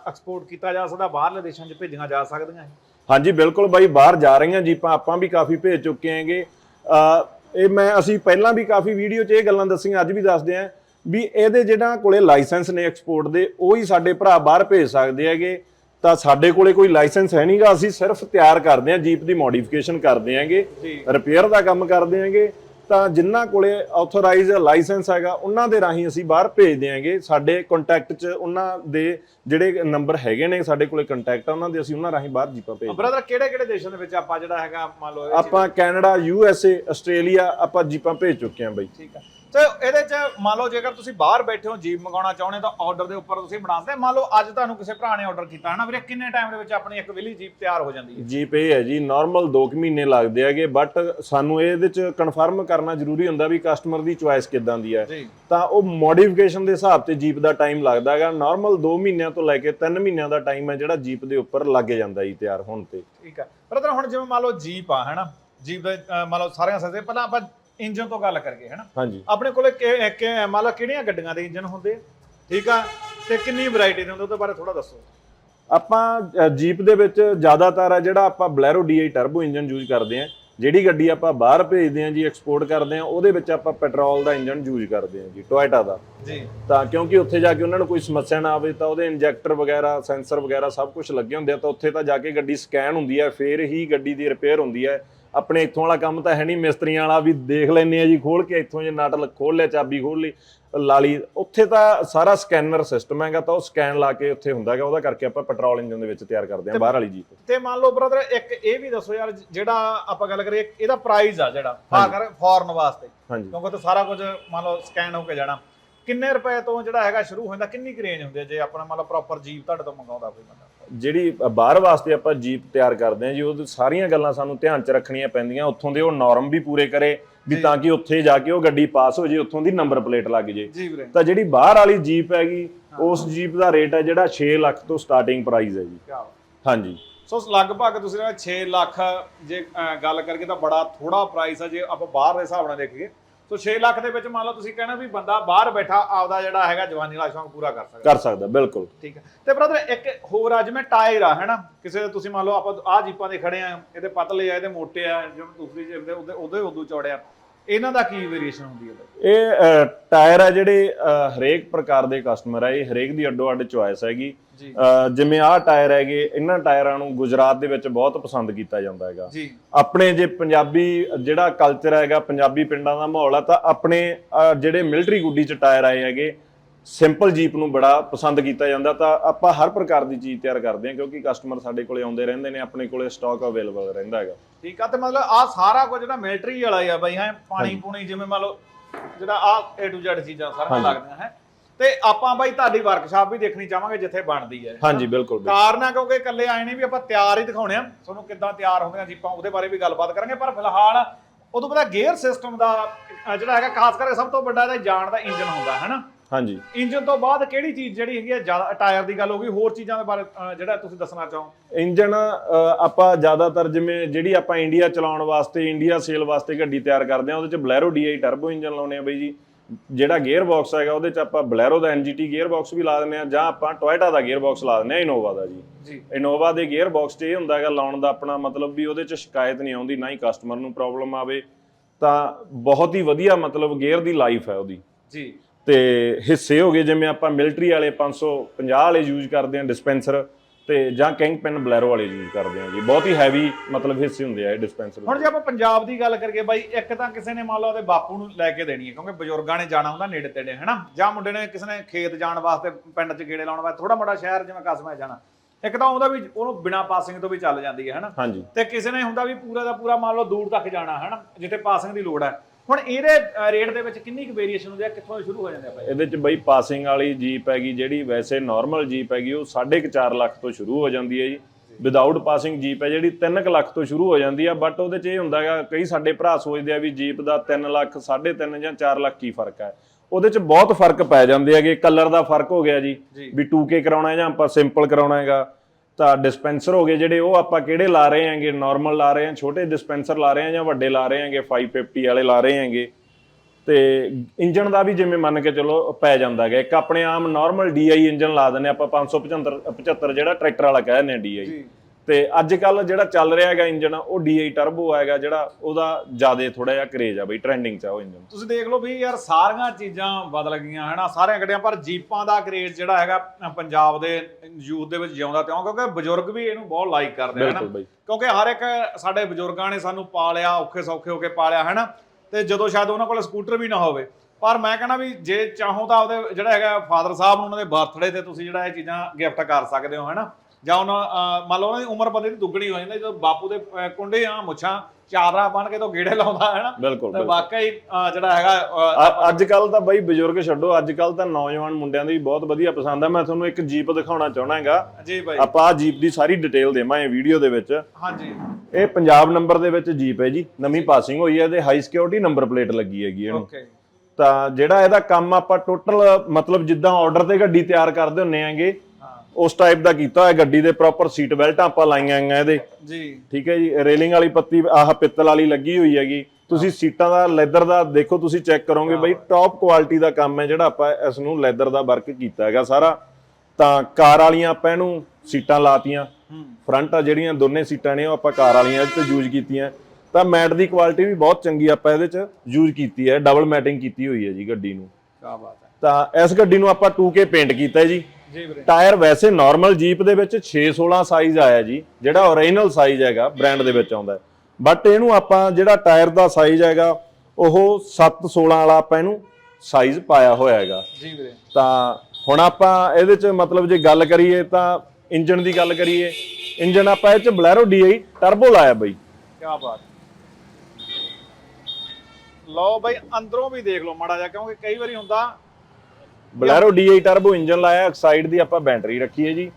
ਐਕਸਪੋਰਟ ਕੀਤਾ ਜਾ ਸਕਦਾ ਬਾਹਰਲੇ ਦੇਸ਼ਾਂ 'ਚ ਭੇਜੀਆਂ ਜਾ ਸਕਦੀਆਂ? ਹਾਂਜੀ ਬਿਲਕੁਲ ਬਾਈ ਬਾਹਰ ਜਾ ਰਹੀਆਂ ਜੀਪਾਂ ਆਪਾਂ ਵੀ ਕਾਫੀ ਭੇਜ ਚੁੱਕੇ ਅ ਇਹ ਮੈਂ ਅਸੀਂ ਪਹਿਲਾਂ ਵੀ ਕਾਫੀ ਵੀਡੀਓ 'ਚ ਇਹ ਗੱਲਾਂ ਦੱਸੀਆਂ ਅੱਜ ਵੀ ਦੱਸਦੇ ਆਂ ਵੀ ਇਹਦੇ ਜਿਹੜਾ ਕੋਲੇ ਲਾਇਸੈਂਸ ਨੇ ਐਕਸਪੋਰਟ ਦੇ ਉਹ ਹੀ ਸਾਡੇ ਭਰਾ ਬਾਹਰ ਭੇਜ ਸਕਦੇ ਹੈਗੇ। ਤਾਂ ਸਾਡੇ ਕੋਲੇ ਕੋਈ ਲਾਇਸੈਂਸ ਹੈ ਨਹੀਂਗਾ ਅਸੀਂ ਸਿਰਫ ਤਿਆਰ ਕਰਦੇ ਆਂ ਜੀਪ ਦੀ ਮੋਡੀਫਿਕੇਸ਼ਨ ਕਰਦੇ ਆਂਗੇ ਰਿਪੇਅਰ ਦਾ ਕੰਮ ਕਰਦੇ ਆਂਗੇ ਤਾਂ ਜਿਨ੍ਹਾਂ ਕੋਲੇ ਆਥੋਰਾਈਜ਼ ਲਾਇਸੈਂਸ ਹੈਗਾ ਉਹਨਾਂ ਦੇ ਰਾਹੀਂ ਅਸੀਂ ਬਾਹਰ ਭੇਜ ਦਿਆਂਗੇ। ਸਾਡੇ ਕੰਟੈਕਟ 'ਚ ਉਹਨਾਂ ਦੇ ਜਿਹੜੇ ਨੰਬਰ ਹੈਗੇ ਨੇ ਸਾਡੇ ਕੋਲੇ ਕੰਟੈਕਟ ਆ ਉਹਨਾਂ ਦੇ ਅਸੀਂ ਉਹਨਾਂ ਰਾਹੀਂ ਬਾਹਰ ਜੀਪਾਂ ਭੇਜ ਬ੍ਰਦਰ ਕਿਹੜੇ ਕਿਹੜੇ ਦੇਸ਼ਾਂ ਦੇ ਵਿੱਚ ਆਪਾਂ ਜਿਹੜਾ ਹੈਗਾ ਮੰਨ ਲਓ ਆਪਾਂ Canada U S A Australia ਆਪਾਂ ਜੀਪਾਂ ਭੇਜ ਚੁੱਕੇ ਹਾਂ ਬਾਈ। ਠੀਕ ਆ। ਤੇ ਇਹਦੇ ਚ ਮੰਨ ਲਓ ਜੇਕਰ ਤੁਸੀਂ ਬਾਹਰ ਬੈਠੇ ਹੋ ਜੀਪ ਮੰਗਾਉਣਾ ਚਾਹੁੰਦੇ ਤਾਂ ਆਰਡਰ ਦੇ ਉੱਪਰ ਤੁਸੀਂ ਬਣਾ ਸਕਦੇ ਮੰਨ ਲਓ ਅੱਜ ਤੁਹਾਨੂੰ ਕਿਸੇ ਭਰਾ ਨੇ ਆਰਡਰ ਕੀਤਾ ਹੈ ਨਾ ਵੀਰੇ? ਕਿੰਨੇ ਟਾਈਮ ਦੇ ਵਿੱਚ ਆਪਣੀ ਇੱਕ ਵਿਲੀ ਜੀਪ ਤਿਆਰ ਹੋ ਜਾਂਦੀ ਹੈ? ਜੀਪ ਇਹ ਹੈ ਜੀ ਨਾਰਮਲ 2 ਮਹੀਨੇ ਲੱਗਦੇ ਹੈਗੇ ਬਟ ਸਾਨੂੰ ਇਹਦੇ ਚ ਕਨਫਰਮ ਕਰਨਾ ਜ਼ਰੂਰੀ ਹੁੰਦਾ ਵੀ ਕਸਟਮਰ ਦੀ ਚੁਆਇਸ ਕਿੱਦਾਂ ਦੀ ਹੈ। ਤਾਂ ਉਹ ਮੋਡੀਫਿਕੇਸ਼ਨ ਦੇ ਹਿਸਾਬ ਤੇ ਜੀਪ ਦਾ ਟਾਈਮ ਲੱਗਦਾ ਹੈਗਾ। ਨਾਰਮਲ 2 ਮਹੀਨਿਆਂ ਤੋਂ ਲੈ ਕੇ 3 ਮਹੀਨਿਆਂ ਦਾ ਟਾਈਮ ਹੈ ਜਿਹੜਾ ਜੀਪ ਦੇ ਉੱਪਰ ਲੱਗ ਜਾਂਦਾ ਜੀ ਤਿਆਰ ਹੋਣ ਤੇ। ਠੀਕ ਆ ਬ੍ਰਦਰ ਹੁਣ ਜਿਵੇਂ ਮੰਨ ਲਓ ਜੀਪ ਆ ਹੈਨਾ? ਜੀਪ ਦੇ ਮੰਨ ਲਓ ਸਾਰਿਆਂ ਸਸਤੇ ਪਹਿਲਾਂ ਆਪਾਂ ਇੰਜਨ ਤੋਂ ਗੱਲ ਕਰੀਏ ਹੈਨਾ? ਹਾਂਜੀ। ਆਪਣੇ ਕੋਲੇ ਕਿ- ਕਿ- ਮੰਨ ਕਿਹੜੀਆਂ ਗੱਡੀਆਂ ਦੇ ਇੰਜਨ ਹੁੰਦੇ ਆ? ਠੀਕ ਆ? ਤੇ ਕਿੰਨੀ ਵੈਰਾਈਟੀ ਦੇ ਹੁੰਦੇ ਉਹਦੇ ਬਾਰੇ ਥੋੜਾ ਦੱਸੋ। ਆਪਾਂ ਜੀਪ ਦੇ ਵਿੱਚ ਜ਼ਿਆਦਾਤਰ ਆ ਜਿਹੜਾ ਆਪਾਂ Bolero DI turbo engine use ਕਰਦੇ ਆ। ਜਿਹੜੀ ਗੱਡੀ ਆਪਾਂ ਬਾਹਰ ਭੇਜਦੇ ਆ ਜੀ ਐਕਸਪੋਰਟ ਕਰਦੇ ਆ ਉਹਦੇ ਵਿੱਚ ਆਪਾਂ ਪੈਟਰੋਲ ਦਾ ਇੰਜਨ ਯੂਜ਼ ਕਰਦੇ ਆ ਜੀ ਟੋਇਟਾ ਦਾ। ਜੀ। ਤਾਂ ਕਿਉਂਕਿ ਉੱਥੇ ਜਾ ਕੇ ਉਹਨਾਂ ਨੂੰ ਕੋਈ ਸਮੱਸਿਆ ਨਾ ਆਵੇ ਤਾਂ ਉਹਦੇ ਇੰਜੈਕਟਰ ਵਗੈਰਾ ਸੈਂਸਰ ਵਗੈਰਾ ਸਭ ਕੁਝ ਲੱਗੇ ਹੁੰਦੇ ਆ ਤਾਂ ਉੱਥੇ ਤਾਂ ਜਾ ਕੇ ਗੱਡੀ ਸਕੈਨ ਹੁੰਦੀ ਹੈ ਫੇਰ ਹੀ ਗੱਡੀ ਦੀ ਰਿਪੇਅਰ ਹੁੰਦੀ ਹੈ ਆਪਣੇ ਇੱਥੋਂ ਵਾਲਾ ਕੰਮ ਤਾਂ ਹੈ ਨਹੀਂ ਮਿਸਤਰੀਆਂ ਵਾਲਾ ਵੀ ਦੇਖ ਲੈਨੇ ਆ ਜੀ ਖੋਲ ਕੇ ਇੱਥੋਂ ਜੇ ਨਟ ਖੋਲ ਲਿਆ ਚਾਬੀ ਖੋਲ ਲਈ ਲਾ ਲਈ ਉੱਥੇ ਤਾਂ ਸਾਰਾ ਸਕੈਨਰ ਸਿਸਟਮ ਹੈਗਾ ਤਾਂ ਉਹ ਸਕੈਨ ਲਾ ਕੇ ਉੱਥੇ ਹੁੰਦਾ ਹੈਗਾ ਉਹਦਾ ਕਰਕੇ ਆਪਾਂ ਪੈਟਰੋਲ ਇੰਜਨ ਦੇ ਵਿੱਚ ਤਿਆਰ ਕਰਦੇ ਹਾਂ ਬਾਹਰ ਵਾਲੀ ਜੀਪ। ਤੇ ਮੰਨ ਲਓ ਬ੍ਰਦਰ ਇੱਕ ਇਹ ਵੀ ਦੱਸੋ ਯਾਰ ਜਿਹੜਾ ਆਪਾਂ ਗੱਲ ਕਰੀਏ ਇਹਦਾ ਪ੍ਰਾਈਸ ਆ ਜਿਹੜਾ ਆ ਕਰ ਫੋਰਨ ਵਾਸਤੇ। ਕਿਉਂਕਿ ਤੇ ਸਾਰਾ ਕੁਝ ਮੰਨ ਲਓ ਸਕੈਨ ਹੋ ਕੇ ਜਾਣਾ। ਕਿੰਨੇ ਰੁਪਏ ਤੋਂ ਜਿਹੜਾ ਹੈਗਾ ਸ਼ੁਰੂ ਹੋ ਜਾਂਦਾ ਕਿੰਨੀ ਕੁ ਰੇਂਜ ਹੁੰਦੀ ਹੈ? ਜੇ ਆਪਣਾ ਮਤਲਬ ਪ੍ਰੋਪਰ ਜੀਪ ਤੁਹਾਡੇ ਤੋਂ ਮੰਗਾਉਂਦਾ ਕੋਈ ਬੰਦਾ। ਜਿਹੜੀ ਬਾਹਰ ਵਾਸਤੇ ਆਪਾਂ ਜੀਪ ਤਿਆਰ ਕਰਦੇ ਹਾਂ ਜੀ ਉਹ ਸਾਰੀਆਂ ਗੱਲਾਂ ਸਾਨੂੰ ਧਿਆਨ 'ਚ ਰੱਖਣੀਆਂ ਪੈਂਦੀਆਂ। ਉੱਥੋਂ ਦੇ ਉਹ ਨਾਰਮ ਵੀ ਪੂਰੇ ਕਰੇ ਵੀ। ਤਾਂ ਕਿ ਉੱਥੇ ਜਾ ਕੇ ਉਹ ਗੱਡੀ ਪਾਸ ਹੋ ਜੇ ਉੱਥੋਂ ਦੀ ਨੰਬਰ ਪਲੇਟ ਲੱਗ ਜੇ। ਤਾਂ ਜਿਹੜੀ ਬਾਹਰ ਵਾਲੀ ਜੀਪ ਹੈਗੀ ਉਸ ਜੀਪ ਦਾ ਰੇਟ ਹੈ ਜਿਹੜਾ 6 ਲੱਖ ਤੋਂ ਸਟਾਰਟਿੰਗ ਪ੍ਰਾਈਸ ਹੈ ਜੀ। ਹਾਂਜੀ। ਸੋ ਲਗਭਗ ਤੁਸੀਂ ਕਹਿੰਦੇ 6 ਲੱਖ ਜੇ ਗੱਲ ਕਰਕੇ ਤਾਂ ਬੜਾ ਥੋੜਾ ਪ੍ਰਾਈਸ ਹੈ ਜੇ ਆਪਾਂ ਬਾਹਰ ਦੇ ਹਿਸਾਬ ਨਾਲ ਦੇਖੀਏ। ਸੋ 6 ਲੱਖ ਦੇ ਵਿੱਚ ਮੰਨ ਲਓ ਤੁਸੀਂ ਕਹਿਣਾ ਵੀ ਬੰਦਾ ਬਾਹਰ ਬੈਠਾ ਆਪਦਾ ਜਿਹੜਾ ਹੈਗਾ ਜਵਾਨੀ ਵਾਲਾ ਸ਼ੌਂਕ ਪੂਰਾ ਕਰ ਸਕਦਾ। ਕਰ ਸਕਦਾ ਬਿਲਕੁਲ। ਠੀਕ ਹੈ। ਤੇ ਬ੍ਰਦਰ ਇੱਕ ਹੋਰ ਅੱਜ ਮੈਂ ਟਾਇਰ ਆ ਹੈਨਾ ਕਿਸੇ ਦੇ ਤੁਸੀਂ ਮੰਨ ਲਓ ਆਪਾਂ ਆ ਜੀਪਾਂ ਦੇ ਖੜੇ ਆ ਇਹਦੇ ਪਤਲੇ ਆ ਇਹਦੇ ਮੋਟੇ ਆ ਜਿਵੇਂ ਦੂਸਰੀ ਜੀਪ ਦੇ ਉਹਦੇ ਉਹਦੇ ਉਦੋਂ ਚੌੜੇ ਆ ਇਹਨਾਂ ਦਾ ਕੀ ਵੇਰੀਏਸ਼ਨ ਹੁੰਦੀ ਹੈ? ਇਹ ਟਾਇਰ ਹੈ ਜਿਹੜੇ ਹਰੇਕ ਪ੍ਰਕਾਰ ਦੇ ਕਸਟਮਰ ਹੈ ਇਹ ਹਰੇਕ ਦੀ ਅੱਡੋ ਅੱਡ ਚੁਆਇਸ ਹੈਗੀ। ਜਿਵੇਂ ਆਹ ਟਾਇਰ ਹੈਗੇ ਇਹਨਾਂ ਟਾਇਰਾਂ ਨੂੰ ਗੁਜਰਾਤ ਦੇ ਵਿੱਚ ਬਹੁਤ ਪਸੰਦ ਕੀਤਾ ਜਾਂਦਾ ਹੈਗਾ। ਆਪਣੇ ਜੇ ਪੰਜਾਬੀ ਜਿਹੜਾ ਕਲਚਰ ਹੈਗਾ ਪੰਜਾਬੀ ਪਿੰਡਾਂ ਦਾ ਮਾਹੌਲ ਆ ਤਾਂ ਆਪਣੇ ਜਿਹੜੇ ਮਿਲਟਰੀ ਗੁੱਡੀ ਚ ਟਾਇਰ ਆਏ ਹੈਗੇ ਸਿੰਪਲ ਜੀਪ ਨੂੰ ਬੜਾ ਪਸੰਦ ਕੀਤਾ ਜਾਂਦਾ ਤਾਂ ਆਪਾਂ ਹਰ ਪ੍ਰਕਾਰ ਦੀ ਚੀਜ਼ ਤਿਆਰ ਕਰਦੇ ਹਾਂ ਕਿਉਂਕਿ ਕਸਟਮਰ ਸਾਡੇ ਕੋਲੇ ਆਉਂਦੇ ਰਹਿੰਦੇ ਨੇ ਆਪਣੇ ਕੋਲੇ ਸਟਾਕ ਅਵੇਲੇਬਲ ਰਹਿੰਦਾ ਹੈਗਾ। ਠੀਕ ਆ ਤੇ ਮਤਲਬ ਆ ਸਾਰਾ ਕੁਝ ਜਿਹੜਾ ਮਿਲਟਰੀ ਵਾਲਾ ਹੀ ਆ ਬਾਈ ਹੈ ਪਾਣੀ ਪੂਣੀ ਜਿਵੇਂ ਮੰਨ ਲਓ ਜਿਹੜਾ ਆ A to Z ਚੀਜ਼ਾਂ ਸਾਰੀਆਂ। ਲੱਗਦੀਆਂ ਹੈ। ਤੇ ਆਪਾਂ ਬਾਈ ਤੁਹਾਡੀ ਵਰਕਸ਼ਾਪ ਵੀ ਦੇਖਣੀ ਚਾਹਾਂਗੇ ਜਿੱਥੇ ਬਣਦੀ ਹੈ। ਹਾਂਜੀ ਬਿਲਕੁਲ। ਕਾਰਨ ਆ ਕਿਉਂਕਿ ਇਕੱਲੇ ਆਏ ਨਹੀਂ ਵੀ ਆਪਾਂ ਤਿਆਰ ਹੀ ਦਿਖਾਉਣੇ ਆ। ਤੁਹਾਨੂੰ ਕਿੱਦਾਂ ਤਿਆਰ ਹੁੰਦੀਆਂ ਜੀਪਾਂ ਉਹਦੇ ਬਾਰੇ ਵੀ ਗੱਲਬਾਤ ਕਰਾਂਗੇ। ਪਰ ਫਿਲਹਾਲ ਉਦੋਂ ਪਤਾ ਗੇਅਰ ਸਿਸਟਮ ਦਾ ਜਿਹੜਾ ਹੈਗਾ ਖਾਸ ਕਰਕੇ ਸਭ ਤੋਂ ਵੱਡਾ ਇਹਦਾ ਜਾਣ ਦਾ ਇੰਜਨ ਹੁੰਦਾ ਹੈ ਨਾ? ਹਾਂਜੀ। ਇੰਜਨ ਤੋਂ ਬਾਅਦ ਕਿਹੜੀ ਚੀਜ਼ ਜਿਹੜੀ ਹੈਗੀ ਹੈ ਜ਼ਿਆਦਾ ਟਾਇਰ ਦੀ ਗੱਲ ਹੋ ਗਈ ਹੋਰ ਚੀਜ਼ਾਂ ਦੇ ਬਾਰੇ ਜਿਹੜਾ ਤੁਸੀਂ ਦੱਸਣਾ ਚਾਹੋ? ਇੰਜਨ ਆਪਾਂ ਜ਼ਿਆਦਾਤਰ ਜਿਵੇਂ ਜਿਹੜੀ ਆਪਾਂ ਇੰਡੀਆ ਚਲਾਉਣ ਵਾਸਤੇ ਇੰਡੀਆ ਸੇਲ ਵਾਸਤੇ ਗੱਡੀ ਤਿਆਰ ਕਰਦੇ ਆ ਉਹਦੇ ਚ ਬਲੈਰੋ DI ਟਰਬੋ ਇੰਜਨ ਲਾਉਨੇ ਆ ਬਈ ਜੀ। ਜਿਹੜਾ ਗੇਅਰ ਬਾਕਸ ਹੈਗਾ ਉਹਦੇ ਚ ਆਪਾਂ ਬਲੈਰੋ ਦਾ NGT ਗੇਅਰ ਬਾਕਸ ਵੀ ਲਾ ਦਿੰਦੇ ਆ ਜਾਂ ਆਪਾਂ ਟੋਇਟਾ ਦਾ ਗੇਅਰ ਬਾਕਸ ਲਾ ਦਿੰਦੇ ਆ ਇਨੋਵਾ ਦਾ ਜੀ। ਜੀ। ਇਨੋਵਾ ਦੇ ਗੇਅਰ ਬਾਕਸ 'ਚ ਇਹ ਹੁੰਦਾ ਹੈਗਾ ਲਾਉਣ ਦਾ ਆਪਣਾ ਮਤਲਬ ਵੀ ਉਹਦੇ 'ਚ ਸ਼ਿਕਾਇਤ ਨਹੀਂ ਆਉਂਦੀ ਨਾ ਹੀ ਕਸਟਮਰ ਨੂੰ ਪ੍ਰੋਬਲਮ ਆਵੇ। ਤਾਂ ਬਹੁਤ ਹੀ ਵਧੀਆ ਮਤਲਬ ਗੇਅਰ ਦੀ ਲਾਈਫ ਹੈ ਉਹਦੀ। ਜੀ। ਤੇ ਹਿੱਸੇ ਹੋ ਗਏ ਜਿਵੇਂ ਆਪਾਂ ਮਿਲਟਰੀ ਵਾਲੇ 550 ਵਾਲੇ ਯੂਜ਼ ਕਰਦੇ ਆ ਡਿਸਪੈਂਸਰ ਤੇ ਜਾਂ ਕਿੰਗ ਪੈਨ ਬਲੈਰੋ ਵਾਲੇ ਯੂਜ਼ ਕਰਦੇ ਆ ਜੀ। ਬਹੁਤ ਹੀ ਹੈਵੀ ਮਤਲਬ ਹਿੱਸੇ ਹੁੰਦੇ ਆ ਇਹ ਡਿਸਪੈਂਸਰ ਹੁਣ ਜੇ ਆਪਾਂ ਪੰਜਾਬ ਦੀ ਗੱਲ ਕਰੀਏ ਬਾਈ ਇੱਕ ਤਾਂ ਕਿਸੇ ਨੇ ਮੰਨ ਲਓ ਉਹਦੇ ਬਾਪੂ ਨੂੰ ਲੈ ਕੇ ਦੇਣੀ ਹੈ ਕਿਉਂਕਿ ਬਜ਼ੁਰਗਾਂ ਨੇ ਜਾਣਾ ਹੁੰਦਾ ਨੇੜੇ ਤੇੜੇ ਹੈਨਾ? ਜਾਂ ਮੁੰਡੇ ਨੇ ਕਿਸੇ ਨੇ ਖੇਤ ਜਾਣ ਵਾਸਤੇ ਪਿੰਡ 'ਚ ਗੇੜੇ ਲਾਉਣ ਵਾਸਤੇ ਥੋੜਾ ਮੋਟਾ ਸ਼ਹਿਰ ਜਿਵੇਂ ਕਸਬਾ ਜਾਣਾ। ਇੱਕ ਤਾਂ ਉਹਦਾ ਵੀ ਉਹਨੂੰ ਬਿਨਾ ਪਾਸਿੰਗ ਤੋਂ ਵੀ ਚੱਲ ਜਾਂਦੀ ਹੈ ਹੈਨਾ? ਤੇ ਕਿਸੇ ਨੇ ਹੁੰਦਾ ਵੀ ਪੂਰਾ ਦਾ ਪੂਰਾ ਮੰਨ ਲਓ ਦੂਰ ਤੱਕ ਜਾਣਾ ਹੈਨਾ? ਜਿੱਥੇ ਪਾਸਿੰਗ ਦੀ ਲੋੜ ਹੈ। ਹੁਣ ਇਹਦੇ ਰੇਟ ਦੇ ਵਿੱਚ ਕਿੰਨੀ ਕੁ ਵੇਰੀਏਸ਼ਨ ਹੁੰਦੀ ਹੈ ਕਿੱਥੋਂ ਸ਼ੁਰੂ ਹੋ ਜਾਂਦੇ ਆ ਬਾਈ ਇਹਦੇ 'ਚ ਬਈ ਪਾਸਿੰਗ ਵਾਲੀ ਜੀਪ ਹੈਗੀ ਜਿਹੜੀ ਵੈਸੇ ਨਾਰਮਲ ਜੀਪ ਹੈਗੀ ਉਹ 4.5 ਲੱਖ ਤੋਂ ਸ਼ੁਰੂ ਹੋ ਜਾਂਦੀ ਹੈ ਜੀ। ਵਿਦਆਊਟ ਪਾਸਿੰਗ ਜੀਪ ਹੈ ਜਿਹੜੀ 3 ਲੱਖ ਤੋਂ ਸ਼ੁਰੂ ਹੋ ਜਾਂਦੀ ਆ ਬਟ ਉਹਦੇ 'ਚ ਇਹ ਹੁੰਦਾ ਹੈਗਾ ਕਈ ਸਾਡੇ ਭਰਾ ਸੋਚਦੇ ਆ ਵੀ ਜੀਪ ਦਾ 3 ਲੱਖ 3.5 ਜਾਂ 4 ਲੱਖ ਕੀ ਫ਼ਰਕ ਹੈ ਉਹਦੇ 'ਚ ਬਹੁਤ ਫ਼ਰਕ ਪੈ ਜਾਂਦੇ ਹੈਗੇ ਕਲਰ ਦਾ ਫ਼ਰਕ ਹੋ ਗਿਆ ਜੀ। ਜੀ। ਵੀ 2K ਕਰਾਉਣਾ ਹੈ ਜਾਂ ਆਪਾਂ ਸਿੰਪਲ ਕਰਾਉਣਾ ਹੈਗਾ। ਤਾਂ ਡਿਸਪੈਂਸਰ ਹੋ ਗਏ ਜਿਹੜੇ ਉਹ ਆਪਾਂ ਕਿਹੜੇ ਲਾ ਰਹੇ ਹਾਂਗੇ? ਨਾਰਮਲ ਲਾ ਰਹੇ ਹਾਂ, ਛੋਟੇ ਡਿਸਪੈਂਸਰ ਲਾ ਰਹੇ ਹਾਂ ਜਾਂ ਵੱਡੇ ਲਾ ਰਹੇ ਹਾਂਗੇ? 550 ਵਾਲੇ ਲਾ ਰਹੇ ਹਾਂਗੇ। ਤੇ ਇੰਜਨ ਦਾ ਵੀ ਜਿਵੇਂ ਮੰਨ ਕੇ ਚਲੋ ਪੈ ਜਾਂਦਾ ਹੈਗਾ। ਇੱਕ ਆਪਣੇ ਆਮ ਨਾਰਮਲ DI ਇੰਜਨ ਲਾ ਦਿੰਦੇ ਆਪਾਂ 575 75 ਜਿਹੜਾ ਟਰੈਕਟਰ ਵਾਲਾ ਕਹਿ ਦਿੰਦੇ ਆ DI ਜੀ। ਤੇ ਅੱਜ ਕੱਲ ਜਿਹੜਾ ਚੱਲ ਰਿਹਾ ਹੈਗਾ ਇੰਜਨ ਉਹ DI ਟਰਬੋ ਹੈਗਾ ਜਿਹੜਾ ਉਹਦਾ ਜ਼ਿਆਦਾ ਥੋੜਾ ਜਿਹਾ ਕਰੇਜ ਆ ਬਈ ਟ੍ਰੈਂਡਿੰਗ 'ਚ ਆ ਉਹ ਇੰਜਨ ਤੁਸੀਂ ਦੇਖ ਲਓ ਵੀ ਯਾਰ ਸਾਰੀਆਂ ਚੀਜ਼ਾਂ ਬਦਲ ਗਈਆਂ ਹਨਾ? ਸਾਰੀਆਂ ਗੱਡੀਆਂ ਪਰ ਜੀਪਾਂ ਦਾ ਕਰੇਜ਼ ਜਿਹੜਾ ਹੈਗਾ ਪੰਜਾਬ ਦੇ ਯੂਥ ਦੇ ਵਿੱਚ ਜਿਉਂਦਾ ਤਿਉਂ ਕਿਉਂਕਿ ਬਜ਼ੁਰਗ ਵੀ ਇਹਨੂੰ ਬਹੁਤ ਲਾਈਕ ਕਰਦੇ ਹਨ? ਕਿਉਂਕਿ ਹਰ ਇੱਕ ਸਾਡੇ ਬਜ਼ੁਰਗਾਂ ਨੇ ਸਾਨੂੰ ਪਾਲਿਆ ਔਖੇ ਸੌਖੇ ਹੋ ਕੇ ਪਾਲਿਆ ਹਨਾ? ਤੇ ਜਦੋਂ ਸ਼ਾਇਦ ਉਹਨਾਂ ਕੋਲ ਸਕੂਟਰ ਵੀ ਨਾ ਹੋਵੇ ਪਰ ਮੈਂ ਕਹਿੰਦਾ ਵੀ ਜੇ ਚਾਹੋ ਤਾਂ ਉਹਦੇ ਜਿਹੜਾ ਹੈਗਾ ਫਾਦਰ ਸਾਹਿਬ ਨੂੰ ਉਹਨਾਂ ਦੇ ਬਰਥਡੇ ਤੇ ਤੁਸੀਂ ਜਿਹੜਾ ਇਹ ਚੀਜ਼ਾਂ ਗਿਫਟ ਕਰ ਸਕਦੇ ਹੋ ਹਨਾ? ਜਾਂ ਉਹਨਾਂ ਮੰਨ ਲਓ ਉਹਨਾਂ ਦੀ ਉਮਰ ਬੰਦੇ ਦੀ ਦੁੱਗਣੀ ਹੋ ਜਾਂਦੀ ਜਦੋਂ ਬਾਪੂ ਦੇ ਕੁੰਡੇ ਆ ਮੁੱਛਾਂ ਚਾਦਰਾ ਬਣ ਕੇ ਤੋਂ ਗੇੜੇ ਲਾਉਂਦਾ ਹੈ ਨਾ? ਬਿਲਕੁਲ ਤੇ। ਵਾਕਈ ਜਿਹੜਾ ਹੈਗਾ ਅੱਜ ਕੱਲ ਤਾਂ ਬਈ ਬਜ਼ੁਰਗ ਛੱਡੋ ਅੱਜ ਕੱਲ ਤਾਂ ਨੌਜਵਾਨ ਮੁੰਡਿਆਂ ਦੀ ਬਹੁਤ ਵਧੀਆ ਪਸੰਦ ਆ। ਮੈਂ ਤੁਹਾਨੂੰ ਇੱਕ ਜੀਪ ਦਿਖਾਉਣਾ ਚਾਹਣਾ ਹੈਗਾ। ਜੀ ਭਾਈ ਆਪਾਂ ਆ ਜੀਪ ਦੀ ਸਾਰੀ ਡਿਟੇਲ ਦੇਵਾਂ ਇਹ ਵੀਡੀਓ ਦੇ ਵਿੱਚ। ਹਾਂਜੀ। ਇਹ ਪੰਜਾਬ ਨੰਬਰ ਦੇ ਵਿੱਚ ਜੀਪ ਹੈ ਜੀ ਨਵੀਂ ਪਾਸਿੰਗ ਹੋਈ ਹੈ ਇਹਦੇ ਹਾਈ ਸਿਕਿਉਰਿਟੀ ਨੰਬਰ ਪਲੇਟ ਲੱਗੀ ਹੈਗੀ ਇਹਨੂੰ। ਓਕੇ। ਤਾਂ ਜਿਹੜਾ ਇਹਦਾ ਕੰਮ ਆਪਾਂ ਟੋਟਲ ਮਤਲਬ ਜਿੱਦਾਂ ਆਰਡਰ ਤੇ ਗੱਡੀ ਤਿਆਰ ਕਰਦੇ ਹੁੰਨੇ ਆਂਗੇ ਉਸ ਟਾਈਪ ਦਾ ਕੀਤਾ ਹੋਇਆ ਗੱਡੀ ਦੇ ਪ੍ਰੋਪਰ ਸੀਟ ਬੈਲਟਾਂ ਆਪਾਂ ਲਾਈਆਂ ਆਂਗਾ ਇਹਦੇ। ਜੀ। ਠੀਕ ਹੈ ਜੀ ਰੇਲਿੰਗ ਵਾਲੀ ਪੱਤੀ ਆਹ ਪਿੱਤਲ ਵਾਲੀ ਲੱਗੀ ਹੋਈ ਹੈਗੀ। ਤੁਸੀਂ ਸੀਟਾਂ ਦਾ ਲੈਦਰ ਦਾ ਦੇਖੋ ਤੁਸੀਂ ਚੈੱਕ ਕਰੋਗੇ ਬਈ ਟੌਪ ਕੁਆਲਿਟੀ ਦਾ ਕੰਮ ਹੈ ਜਿਹੜਾ ਆਪਾਂ ਇਸ ਨੂੰ ਲੈਦਰ ਦਾ ਵਰਕ ਕੀਤਾ ਹੈਗਾ ਸਾਰਾ। ਤਾਂ ਕਾਰ ਵਾਲੀਆਂ ਆਪਾਂ ਇਹਨੂੰ ਸੀਟਾਂ ਲਾਤੀਆਂ। ਫਰੰਟ ਆ ਜਿਹੜੀਆਂ ਦੋਨੇ ਸੀਟਾਂ ਨੇ ਉਹ ਆਪਾਂ ਕਾਰ ਵਾਲੀਆਂ ਤੇ ਯੂਜ਼ ਕੀਤੀਆਂ। ਤਾਂ ਮੈਟ ਦੀ ਕੁਆਲਿਟੀ ਵੀ ਬਹੁਤ ਚੰਗੀ ਆਪਾਂ ਇਹਦੇ ਚ ਯੂਜ਼ ਕੀਤੀ ਹੈ ਡਬਲ ਮੈਟਿੰਗ ਕੀਤੀ ਹੋਈ ਹੈ ਜੀ ਗੱਡੀ ਨੂੰ। ਕੀ ਬਾਤ ਹੈ। ਤਾਂ ਇਸ ਗੱਡੀ ਨੂੰ ਆਪਾਂ 2K ਪੇਂਟ ਕੀਤਾ ਹੈ ਜੀ। ਜੀ ਵੀਰੇ। ਟਾਇਰ ਵੈਸੇ ਨਾਰਮਲ ਜੀਪ ਦੇ ਵਿੱਚ 616 ਸਾਈਜ਼ ਆਇਆ ਜੀ ਜਿਹੜਾ ਓਰੀਜਨਲ ਸਾਈਜ਼ ਹੈਗਾ ਬ੍ਰਾਂਡ ਦੇ ਵਿੱਚ ਆਉਂਦਾ ਬਟ ਇਹਨੂੰ ਆਪਾਂ ਜਿਹੜਾ ਟਾਇਰ ਦਾ ਸਾਈਜ਼ ਹੈਗਾ ਉਹ 716 ਵਾਲਾ ਆਪਾਂ ਇਹਨੂੰ ਸਾਈਜ਼ ਪਾਇਆ ਹੋਇਆ ਹੈਗਾ। ਜੀ ਵੀਰੇ। ਤਾਂ ਹੁਣ ਆਪਾਂ ਇਹਦੇ ਚ ਮਤਲਬ ਜੇ ਗੱਲ ਕਰੀਏ ਤਾਂ ਇੰਜਨ ਦੀ ਗੱਲ ਕਰੀਏ ਇੰਜਨ ਆਪਾਂ ਇਹ ਚ ਬਲੈਰੋ DI ਟਰਬੋ ਲਾਇਆ ਬਈ। ਕੀ ਬਾਤ। ਲਓ ਬਈ ਅੰਦਰੋਂ ਵੀ ਦੇਖ ਲਓ ਮਾੜਾ ਜਿਹਾ ਕਿਉਂਕਿ ਕਈ ਵਾਰੀ ਹੁੰਦਾ ਬਲੈਰੋ DI ਟਰਬੋ ਇੰਜਨ ਲਾਇਆ ਐਕਸਾਈਡ ਦੀ ਆਪਾਂ ਬੈਟਰੀ ਰੱਖੀ ਹੈ ਜੀ।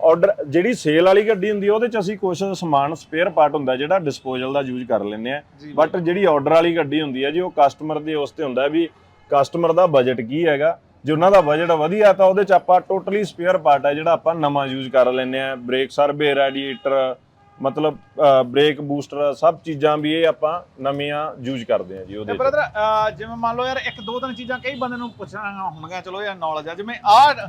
ਆਰਡਰ ਜਿਹੜੀ ਸੇਲ ਵਾਲੀ ਗੱਡੀ ਹੁੰਦੀ ਹੈ ਉਹਦੇ ਚ ਅਸੀਂ ਕੁਝ ਸਮਾਨ ਸਪੇਅਰ ਪਾਰਟ ਹੁੰਦਾ ਜਿਹੜਾ ਡਿਸਪੋਜ਼ਲ ਦਾ ਯੂਜ਼ ਕਰ ਲੈਂਦੇ ਆ। ਬਟ ਜਿਹੜੀ ਆਰਡਰ ਵਾਲੀ ਗੱਡੀ ਹੁੰਦੀ ਹੈ ਜੀ ਉਹ ਕਸਟਮਰ ਦੇ ਉਸ ਤੇ ਹੁੰਦਾ ਵੀ ਕਸਟਮਰ ਦਾ ਬਜਟ ਕੀ ਹੈਗਾ। ਜੇ ਉਹਨਾਂ ਦਾ ਬਜਟ ਵਧੀਆ ਤਾਂ ਉਹਦੇ ਚ ਆਪਾਂ ਟੋਟਲੀ ਸਪੇਅਰ ਪਾਰਟ ਹੈ ਜਿਹੜਾ ਆਪਾਂ ਨਵਾਂ ਯੂਜ਼ ਕਰ ਲੈਂਦੇ ਆ। ਬ੍ਰੇਕ ਸਰਵੇ ਰੈਡੀਏਟਰ ਮਤਲਬ ਬ੍ਰੇਕ ਬੂਸਟਰ ਸਭ ਚੀਜ਼ਾਂ ਵੀ ਇਹ ਆਪਾਂ ਨਵੀਆਂ ਯੂਜ਼ ਕਰਦੇ ਆ ਜੀ ਉਹਦੇ ਬ੍ਰਦਰ ਜਿਵੇਂ ਮੰਨ ਲਓ ਯਾਰ ਇੱਕ ਦੋ ਤਿੰਨ ਚੀਜ਼ਾਂ ਕਈ ਬੰਦੇ ਨੂੰ ਪੁੱਛਣਾ ਹੋਣਗੀਆਂ ਚਲੋ ਯਾਰ ਨੌਲੇਜ ਆ ਜਿਵੇਂ ਆਹ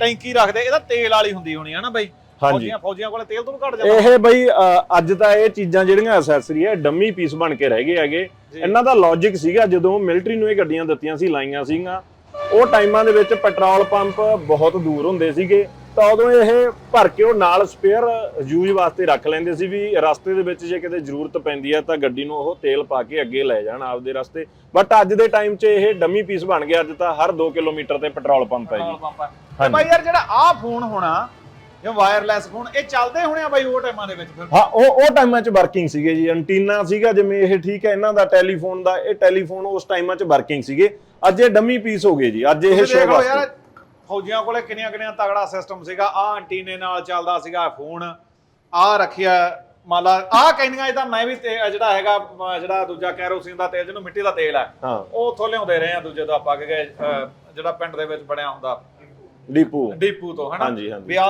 ਟੈਂਕੀ ਰੱਖਦੇ ਇਹਦਾ ਤੇਲ ਵਾਲੀ ਹੁੰਦੀ ਹੋਣੀ ਹੈ ਨਾ ਬਾਈ? ਹਾਂਜੀ। ਫੌਜੀਆਂ ਫੌਜੀਆਂ ਕੋਲੇ ਤੇਲ ਤੋਂ ਵੀ ਘੱਟ ਜਾਂਦਾ। ਇਹ ਬਈ ਅੱਜ ਤਾਂ ਇਹ ਚੀਜ਼ਾਂ ਜਿਹੜੀਆਂ ਐਸੈਸਰੀ ਹੈ ਡੰਮੀ ਪੀਸ ਬਣ ਕੇ ਰਹਿ ਗਏ ਹੈਗੇ। ਇਹਨਾਂ ਦਾ ਲੌਜੀਕ ਸੀਗਾ ਜਦੋਂ ਮਿਲਟਰੀ ਨੂੰ ਇਹ ਗੱਡੀਆਂ ਦਿੱਤੀਆਂ ਸੀ ਲਾਈਆਂ ਸੀਗੀਆਂ ਉਹ ਟਾਈਮਾਂ ਦੇ ਵਿੱਚ ਪੈਟਰੋਲ ਪੰਪ ਬਹੁਤ ਦੂਰ ਹੁੰਦੇ ਸੀਗੇ। ਤਾਂ ਉਦੋਂ ਇਹ ਭਰ ਕੇ ਉਹ ਨਾਲ ਸਪੇਅਰ ਯੂਜ਼ ਵਾਸਤੇ ਰੱਖ ਲੈਂਦੇ ਸੀ ਵੀ ਰਸਤੇ ਦੇ ਵਿੱਚ ਜੇ ਕਿਤੇ ਜ਼ਰੂਰਤ ਪੈਂਦੀ ਹੈ ਤਾਂ ਗੱਡੀ ਨੂੰ ਉਹ ਤੇਲ ਪਾ ਕੇ ਅੱਗੇ ਲੈ ਜਾਣ ਆਪਦੇ ਰਸਤੇ। ਬਟ ਅੱਜ ਦੇ ਟਾਈਮ 'ਚ ਇਹ ਡੰਮੀ ਪੀਸ ਬਣ ਗਿਆ ਅੱਜ ਤਾਂ ਹਰ 2 ਕਿਲੋਮੀਟਰ ਤੇ ਪੈਟਰੋਲ ਪੰਪ ਹੈ ਜੀ। ਆ। ਤੇ। ਬਾਈ ਯਾਰ ਜਿਹੜਾ ਆਹ ਫੋਨ ਹੋਣਾ ਜਾਂ ਵਾਇਰਲੈਸ ਫੋਨ ਇਹ ਚੱਲਦੇ ਹੋਣੇ ਆ ਬਾਈ ਉਹ ਟਾਈਮਾਂ ਦੇ ਵਿੱਚ ਫਿਰ? ਹਾਂ ਉਹ ਉਹ ਟਾਈਮਾਂ 'ਚ ਵਰਕਿੰਗ ਸੀਗੇ ਜੀ। ਐਂਟੀਨਾ ਸੀਗਾ ਜਿਵੇਂ ਇਹ ਠੀਕ ਹੈ ਇਹਨਾਂ ਦਾ ਟੈਲੀਫੋਨ ਦਾ ਇਹ ਟੈਲੀਫੋਨ ਉਸ ਟਾਈਮਾਂ 'ਚ ਵਰਕਿੰਗ ਸੀਗੇ। ਅੱਜ ਇਹ ਡੰਮੀ ਪੀਸ ਹੋ ਗਏ ਜੀ। ਅੱਜ ਇਹ ਸ਼ੋਅ ਵਾਸਤੇ। ਫੌਜੀਆਂ ਕੋਲੇ ਕਿੰਨੀਆਂ ਕਿੰਨੀਆਂ ਤਗੜਾ ਸਿਸਟਮ ਸੀਗਾ। ਆ ਐਂਟੀਨੇ ਨਾਲ ਚੱਲਦਾ ਸੀਗਾ ਫੋਨ। ਆ ਰੱਖਿਆ ਮੰਨ ਲਾ ਆ ਕਹਿੰਦੀਆਂ ਇਹਦਾ ਮੈਂ ਵੀ ਤੇ- ਜਿਹੜਾ ਹੈਗਾ ਜਿਹੜਾ ਦੂਜਾ ਕੈਰੋਸਿਨ ਦਾ ਤੇਲ ਜਿਹਨੂੰ ਮਿੱਟੀ ਦਾ ਤੇਲ ਹੈ ਹਾਂ। ਉਹ ਉੱਥੋਂ ਲਿਆਉਂਦੇ ਰਹੇ ਆ ਦੂਜੇ ਤੋਂ ਆਪਾਂ ਕਿ ਜਿਹੜਾ ਪਿੰਡ ਦੇ ਵਿੱਚ ਬਣਿਆ ਹੁੰਦਾ। ਡੀਪੂ। ਡੀਪੂ ਤੋਂ ਹਨਾ? ਹਾਂਜੀ, ਹਾਂਜੀ। ਵੀ ਆ